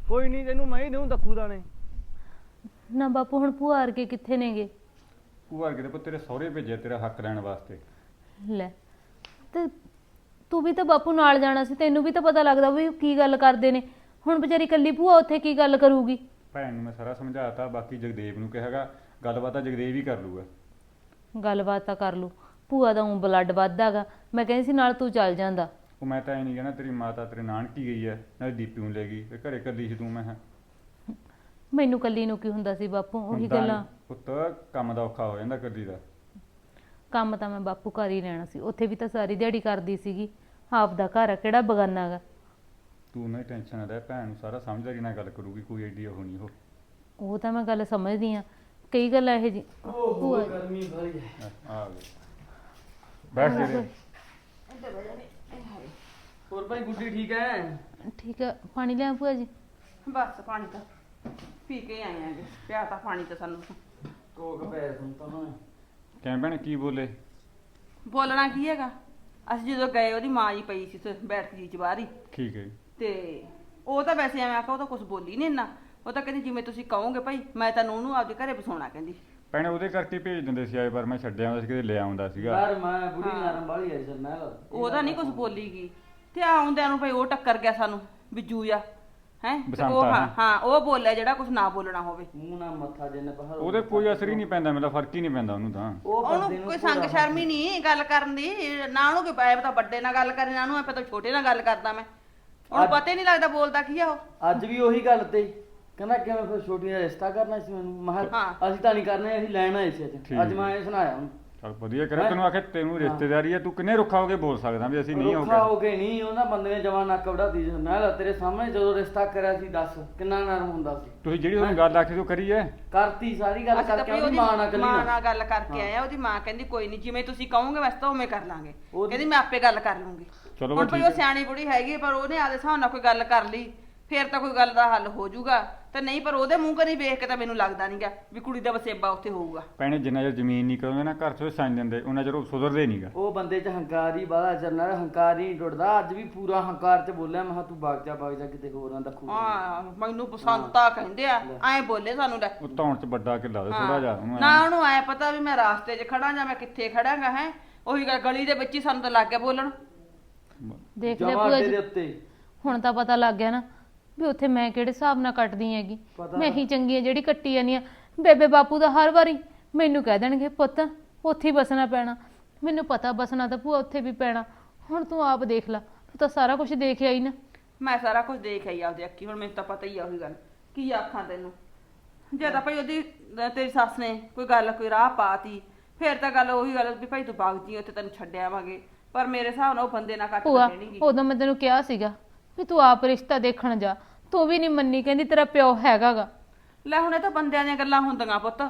ਕੋਈ ਨਹੀਂ ਤੈਨੂੰ ਮੈਂ ਹੀ ਦਊਂ ਦੱਖੂ ਦਾਣੇ। ਨਾ ਬਾਪੂ ਹੁਣ ਭੂਆ ਵਰਗੇ ਕਿੱਥੇ ਨੇਗੇ? ਭੂਆ ਕਿਤੇ ਪੁੱਤ ਤੇਰੇ ਸਹੁਰੇ ਭੇਜਿਆ ਤੇਰਾ ਹੱਕ ਲੈਣ ਵਾਸਤੇ। ਲੈ ਤੇ ਤੂੰ ਵੀ ਤਾਂ ਬਾਪੂ ਨਾਲ ਜਾਣਾ ਸੀ ਤੈਨੂੰ ਵੀ ਤਾਂ ਪਤਾ ਲੱਗਦਾ ਵੀ ਉਹ ਕੀ ਗੱਲ ਕਰਦੇ ਨੇ। ਹੁਣ ਵਿਚਾਰੀ ਕੱਲੀ ਭੂਆ ਉੱਥੇ ਕੀ ਗੱਲ ਕਰੂਗੀ? ਭੈਣ ਨੂੰ ਮੈਂ ਸਾਰਾ ਸਮਝਾਤਾ ਬਾਕੀ ਜਗਦੇਵ ਨੂੰ ਕਿਹਾਗਾ ਗੱਲਬਾਤ ਤਾਂ ਜਗਦੇਵ ਹੀ ਕਰ ਲੂਗਾ। ਗੱਲਬਾਤ ਤਾਂ ਕਰ ਲੂ ਭੂਆ ਦਾ ਉਂ ਬਲੱਡ ਵੱਧਦਾਗਾ। ਮੈਂ ਕਹਿੰਦੀ ਸੀ ਨਾਲ ਤੂੰ ਚੱਲ ਜਾਂਦਾ। ਉਹ ਮੈਂ ਤਾਂ ਇਹ ਨਹੀਂ ਕਹਿਣਾ ਤੇਰੀ ਮਾਤਾ ਤੇਰੇ ਨਾਨਕੀ ਗਈ ਹੈ ਨਾਲ ਦੀਪੀ ਨੂੰ ਲੈ ਗਈ ਤੇ ਘਰੇ ਕੱਲੀ ਸੀ ਤੂੰ ਮੈਂ। ਕਿਹਾ। ਮੈਨੂੰ ਕੱਲੀ ਨੂੰ ਕੀ ਹੁੰਦਾ ਸੀ ਬਾਪੂ? ਉਹੀ ਹੁੰਦਾ ਗੱਲਾਂ। ਪੁੱਤ ਕੰਮ ਦਾ ਔਖਾ ਹੋ ਜਾਂਦਾ ਕੱਲੀ ਦਾ। ਕੰਮ ਤਾਂ ਮੈਂ ਬਾਪੂ ਕਰ ਹੀ ਲੈਣਾ ਸੀ। ਉੱਥੇ ਵੀ ਤਾਂ ਸਾਰੀ ਦਿਹਾੜੀ ਕਰਦੀ ਸੀਗੀ। ਆਪ ਦਾ ਘਰ ਆ ਕਿਹੜਾ ਬਗਾਨਾਗਾ? ਤੂੰ ਨਾ ਟੈਨਸ਼ਨ ਨਾ ਲੈ ਭੈਣ ਨੂੰ ਸਾਰਾ ਸਮਝਦਾਰੀ ਨਾਲ ਗੱਲ ਕਰੂਗੀ ਕੋਈ ਐਡੀ ਉਹ ਨਹੀਂ ਉਹ। ਉਹ ਤਾਂ ਮੈਂ ਗੱਲ ਸਮਝਦੀ ਆ। ਕਈ ਗੱਲਾਂ ਇਹ ਜੀ ਓਹ ਗਰਮੀ ਹੈ। ਆ ਗਏ। ਬੈਠ ਜਿਹੜੇ ਹੋਰ ਭਾਈ ਗੁੱਡੀ ਠੀਕ ਹੈ? ਠੀਕ ਆ। ਪਾਣੀ ਲਿਆ ਭੂਆ ਜੀ। ਬਸ ਪਾਣੀ ਤਾਂ ਪੀ ਕੇ ਆਏ ਆਂਗੇ ਪਿਆ ਤਾਂ ਪਾਣੀ ਤਾਂ ਸਾਨੂੰ। ਕੋਕ ਪੈ ਸੁਣ ਤਾਂ। ਨਾ ਕਹਿ ਭੈਣ ਕੀ ਬੋਲੇ? ਬੋਲਣਾ ਕੀ ਹੈਗਾ? ਅਸੀਂ ਜਦੋਂ ਗਏ ਉਹਦੀ ਮਾਂ ਹੀ ਪਈ ਸੀ ਉੱਥੇ ਬੈਠ ਗਈ ਚ ਬਾਹਰ ਹੀ। ਠੀਕ ਹੈ ਤੇ ਉਹ ਤਾਂ ਵੈਸੇ ਐਵੇਂ ਆਖਾ ਉਹ ਤਾਂ ਕੁਝ ਬੋਲੀ ਨਹੀਂ ਇੰਨਾ। ਉਹ ਤਾਂ ਕਹਿੰਦੀ ਜਿਵੇਂ ਤੁਸੀਂ ਕਹੋਗੇ ਭਾਈ ਮੈਂ ਤਾਂ ਉਹਨੂੰ ਆਪਦੇ ਘਰੇ ਬਸਾਉਣਾ ਕਹਿੰਦੀ। ਭੈਣੇ ਉਹਦੇ ਕਰਕੇ ਭੇਜ ਦਿੰਦੇ ਸੀ ਆਏ ਪਰ ਮੈਂ ਛੱਡਿਆ ਹੁੰਦਾ ਸੀ ਕਿਤੇ ਲੈ ਆਉਂਦਾ ਸੀਗਾ। ਯਾਰ ਮੈਂ ਬੁੜੀ। ਨਰਮ ਵਾਲੀ ਹੈ ਜਰਨੈਲ ਉਹਦਾ ਨਹੀਂ ਕੁਝ ਬੋਲੀਗੀ ਤੇ ਆਉਂਦਿਆਂ ਨੂੰ ਭਾਈ ਉਹ ਟੱਕਰ ਗਿਆ ਸਾਨੂੰ ਬਿੱਜੂ ਆ ਹੈ? ਉਹ ਬਸੰਤਾ ਹਾਂ ਨਾ। ਹਾਂ ਉਹ ਬੋਲਿਆ ਜਿਹੜਾ ਕੁਝ ਨਾ ਬੋਲਣਾ ਹੋਵੇ। ਮੂੰਹ ਨਾਲ ਮੱਥਾ ਜਿੰਨ ਪਹਰ ਉਹਦੇ ਕੋਈ ਅਸਰ ਹੀ ਨਹੀਂ ਪੈਂਦਾ ਮੇਰਾ ਫ਼ਰਕ ਹੀ ਨਹੀਂ ਪੈਂਦਾ ਉਹਨੂੰ ਤਾਂ। ਉਹ ਬੰਦੇ ਉਹਨੂੰ ਨੂੰ ਕੋਈ ਸੰਗ ਸ਼ਰਮੀ ਨਹੀਂ। ਗੱਲ ਕਰਨ ਦੀ। ਨਾ ਉਹਨੂੰ ਕੋਈ ਐ ਪਤਾ ਵੱਡੇ ਨਾਲ ਗੱਲ ਕਰੇ ਨਾ ਉਹਨੂੰ ਐ ਪਤਾ ਛੋਟੇ ਨਾਲ ਗੱਲ ਕਰਦਾ ਮੈਂ। ਉਹਨੂੰ ਅੱਜ- ਪਤਾ ਹੀ ਨਹੀਂ ਲੱਗਦਾ ਬੋਲਦਾ ਕੀ ਆ ਉਹ। ਅੱਜ ਵੀ ਉਹੀ ਗੱਲ ਤੇ ਕਹਿੰਦਾ ਕਿਵੇਂ ਫਿਰ ਛੋਟੀ ਦਾ ਰਿਸ਼ਤਾ ਕਰਨਾ ਸੀ ਮੈਨੂੰ। ਮੈਂ ਕਿਹਾ, ਹਾਂ। ਅਸੀਂ ਤਾਂ ਨਹੀਂ ਕਰਨਾ ਅਸੀਂ ਲੈਣ ਆਏ ਸੀ ਅੱਜ। ਠੀਕ। ਅੱਜ ਮੈਂ ਇਹ ਸੁਣਾਇਆ ਉਹਨੂੰ। ਚਲ ਵਧੀਆ ਕਰਿਆ ਹੈਂ? ਤੈਨੂੰ ਆਖੇ ਤੈਨੂੰ ਰਿਸ਼ਤੇਦਾਰੀ ਹੈ ਤੂੰ ਕਿੰਨੇ ਰੁੱਖਾ ਹੋ ਕੇ ਬੋਲ ਸਕਦਾ ਵੀ ਅਸੀਂ ਨਹੀਂ ਹੋ ਰੁੱਖਾ ਹੋ ਗਏ ਕੇ ਨਹੀਂ ਉਹਨਾਂ ਬੰਦੇ ਨੇ ਜਵਾਨ ਨੱਕ ਵੜਾਤੀ ਜਰਨੈਲ ਤੇਰੇ ਸਾਹਮਣੇ ਜਦੋਂ ਰਿਸ਼ਤਾ ਕਰਿਆ ਸੀ ਦੱਸ ਕਿੰਨਾ ਨਰਮ ਹੁੰਦਾ ਸੀ। ਤੁਸੀਂ ਜਿਹੜੀ ਤੁਹਾਨੂੰ ਗੱਲ ਆਖੀ ਤੂੰ ਕਰੀ ਹੈ ਕਰਤੀ ਸਾਰੀ ਗੱਲ ਅਸੀਂ ਤਾਂ ਕਰਕੇ ਉਹਦੀ ਮਾਂ ਨਾਲ ਕੱਲੀ ਮਾਂ ਨਾਲ ਗੱਲ ਕਰਕੇ। ਆਇਆ ਉਹਦੀ ਮਾਂ ਕਹਿੰਦੀ ਕੋਈ ਨਹੀਂ ਜਿਵੇਂ ਤੁਸੀਂ ਕਹੋਗੇ ਵੈਸੇ ਤਾਂ ਉਵੇਂ ਕਰ ਲਾਂਗੇ। ਉਹਦੀ- ਕਹਿੰਦੀ ਮੈਂ ਆਪੇ ਗੱਲ ਕਰ ਲੂੰਗੀ। ਚਲੋ ਹੁਣ ਬਈ ਉਹ। ਸਿਆਣੀ ਬੁੜੀ ਹੈਗੀ ਪਰ ਉਹਨੇ ਆਦੇ ਹਿਸਾਬ ਨਾਲ ਕੋਈ ਗੱਲ ਕਰ ਲਈ। ਫੇਰ ਤਾਂ ਕੋਈ ਗੱਲ ਦਾ ਹੱਲ ਹੋ ਜਾਊਗਾ। ਤੇ ਨਹੀਂ ਪਰ ਉਹਦੇ ਮੂੰਹ ਕਨੀ ਵੇਖ ਕੇ ਤਾਂ ਮੈਨੂੰ ਲੱਗਦਾ ਨਹੀਂਗਾ ਵੀ ਕੁੜੀ ਦਾ ਵਸੇਬਾ ਉੱਥੇ ਹੋਊਗਾ। ਭੈਣੇ ਜਿੰਨਾ ਚਿਰ ਜ਼ਮੀਨ ਨਹੀਂ ਕਰੋਗੇ ਨਾ ਘਰ ਚੋਂ ਸਾਈਨ ਦਿੰਦੇ ਉਹਨਾਂ ਚਿਰ ਉਹ ਸੁਧਰਦੇ ਨਹੀਂਗਾ ਉਹ ਬੰਦੇ 'ਚ ਹੰਕਾਰ ਹੀ ਬਾਹਲਾ ਚੱਲਣਾ ਹੰਕਾਰ ਹੀ ਨਹੀਂ ਟੁੱਟਦਾ। ਅੱਜ ਵੀ ਪੂਰਾ ਹੰਕਾਰ 'ਚ ਬੋਲਿਆ ਮੈਂ ਕਿਹਾ ਤੂੰ ਬਾਗ ਜਾ ਬਾਗ ਜਾ ਕਿਤੇ ਹੋਰ ਨਾ ਦਖੂ। ਹਾਂ ਮੈਨੂੰ ਪਸੰਦਤਾ ਕਹਿੰਦੇ ਆ ਐਂ ਬੋਲੇ ਸਾਨੂੰ ਲੈ। ਉਹ ਧੌਣ ਚ ਵੱਡਾ ਕਿੱਲਾ ਦੇ ਥੋੜਾ ਜਿਹਾ ਉਹਨੂੰ ਨਾ ਐਂ- ਉਹਨੂੰ ਐ ਪਤਾ ਵੀ ਮੈਂ ਰਾਸਤੇ 'ਚ ਖੜਾ ਜਾਂ ਮੈਂ ਕਿੱਥੇ ਖੜਾਂਗਾ ਹੈ। ਉਹੀ ਗੱਲ ਗਲੀ ਦੇ ਵਿੱਚ ਹੀ ਸਾਨੂੰ ਤਾਂ ਲੱਗ ਗਿਆ ਬੋਲਣ। ਦੇਖ ਲੈ ਜਮਾ ਭੂਆ ਅੱਡੇ ਜੀ। ਦੇ ਉੱਤੇ। ਹੁਣ ਤਾਂ ਪਤਾ ਲੱਗ ਗਿਆ ਨਾ ਵੀ ਉੱਥੇ ਮੈਂ ਕਿਹੜੇ ਹਿਸਾਬ ਨਾਲ ਕੱਟਦੀ ਹੈਗੀ? ਪਤਾ ਮੈਂ ਹੀ ਚੰਗੀ ਆ ਜਿਹੜੀ ਕੱਟੀ ਜਾਨੀ ਆ। ਬੇਬੇ ਬਾਪੂ ਦਾ ਹਰ ਵਾਰੀ ਮੈਨੂੰ ਕਹਿ ਦੇਣਗੇ ਪੁੱਤ ਉੱਥੇ ਹੀ ਬਸਣਾ ਪੈਣਾ। ਮੈਨੂੰ ਪਤਾ ਬਸਣਾ ਤਾਂ ਭੂਆ ਉੱਥੇ ਵੀ ਪੈਣਾ। ਹੁਣ ਤੂੰ ਆਪ ਦੇਖ ਲੈ ਤੂੰ ਤਾਂ ਸਾਰਾ ਕੁਝ ਦੇਖ ਆਈ ਨਾ। ਮੈਂ ਸਾਰਾ ਕੁਝ ਦੇਖ ਆਈ ਆਪਦੀ ਅੱਖੀ ਹੁਣ ਮੈਨੂੰ ਤਾਂ ਪਤਾ ਹੀ ਆ ਉਹੀ ਗੱਲ। ਕੀ ਆਖਾਂ ਤੈਨੂੰ? ਜੇ ਤਾਂ ਭਾਈ ਉਹਦੀ ਅਹ ਤੇਰੀ ਸੱਸ ਨੇ ਕੋਈ ਗੱਲ ਕੋਈ ਰਾਹ ਪਾਤੀ ਫੇਰ ਤਾਂ ਗੱਲ ਉਹੀ ਗੱਲ ਵੀ ਭਾਈ ਤੂੰ ਬਾਗ ਜੀ ਉੱਥੇ ਤੈਨੂੰ ਛੱਡ ਆਵਾਂਗੇ। ਪਰ ਮੇਰੇ ਹਿਸਾਬ ਨਾਲ ਉਹ ਬੰਦੇ ਨਾਲ ਕੱਟ ਭੂਆ ਦੇਣੀਗੀ ਉਦੋਂ ਮੈਂ ਤੈਨੂੰ ਕਿਹਾ ਸੀਗਾ ਵੀ ਤੂੰ ਆਪ ਰਿਸ਼ਤਾ ਦੇਖਣ ਜਾ। ਤੂੰ ਵੀ ਨਹੀਂ ਮੰਨੀ ਕਹਿੰਦੀ ਤੇਰਾ ਪਿਓ ਹੈਗਾਗਾ। ਲੈ ਹੁਣ ਇਹ ਤਾਂ ਬੰਦਿਆਂ ਦੀਆਂ ਗੱਲਾਂ ਹੁੰਦੀਆਂ ਪੁੱਤ।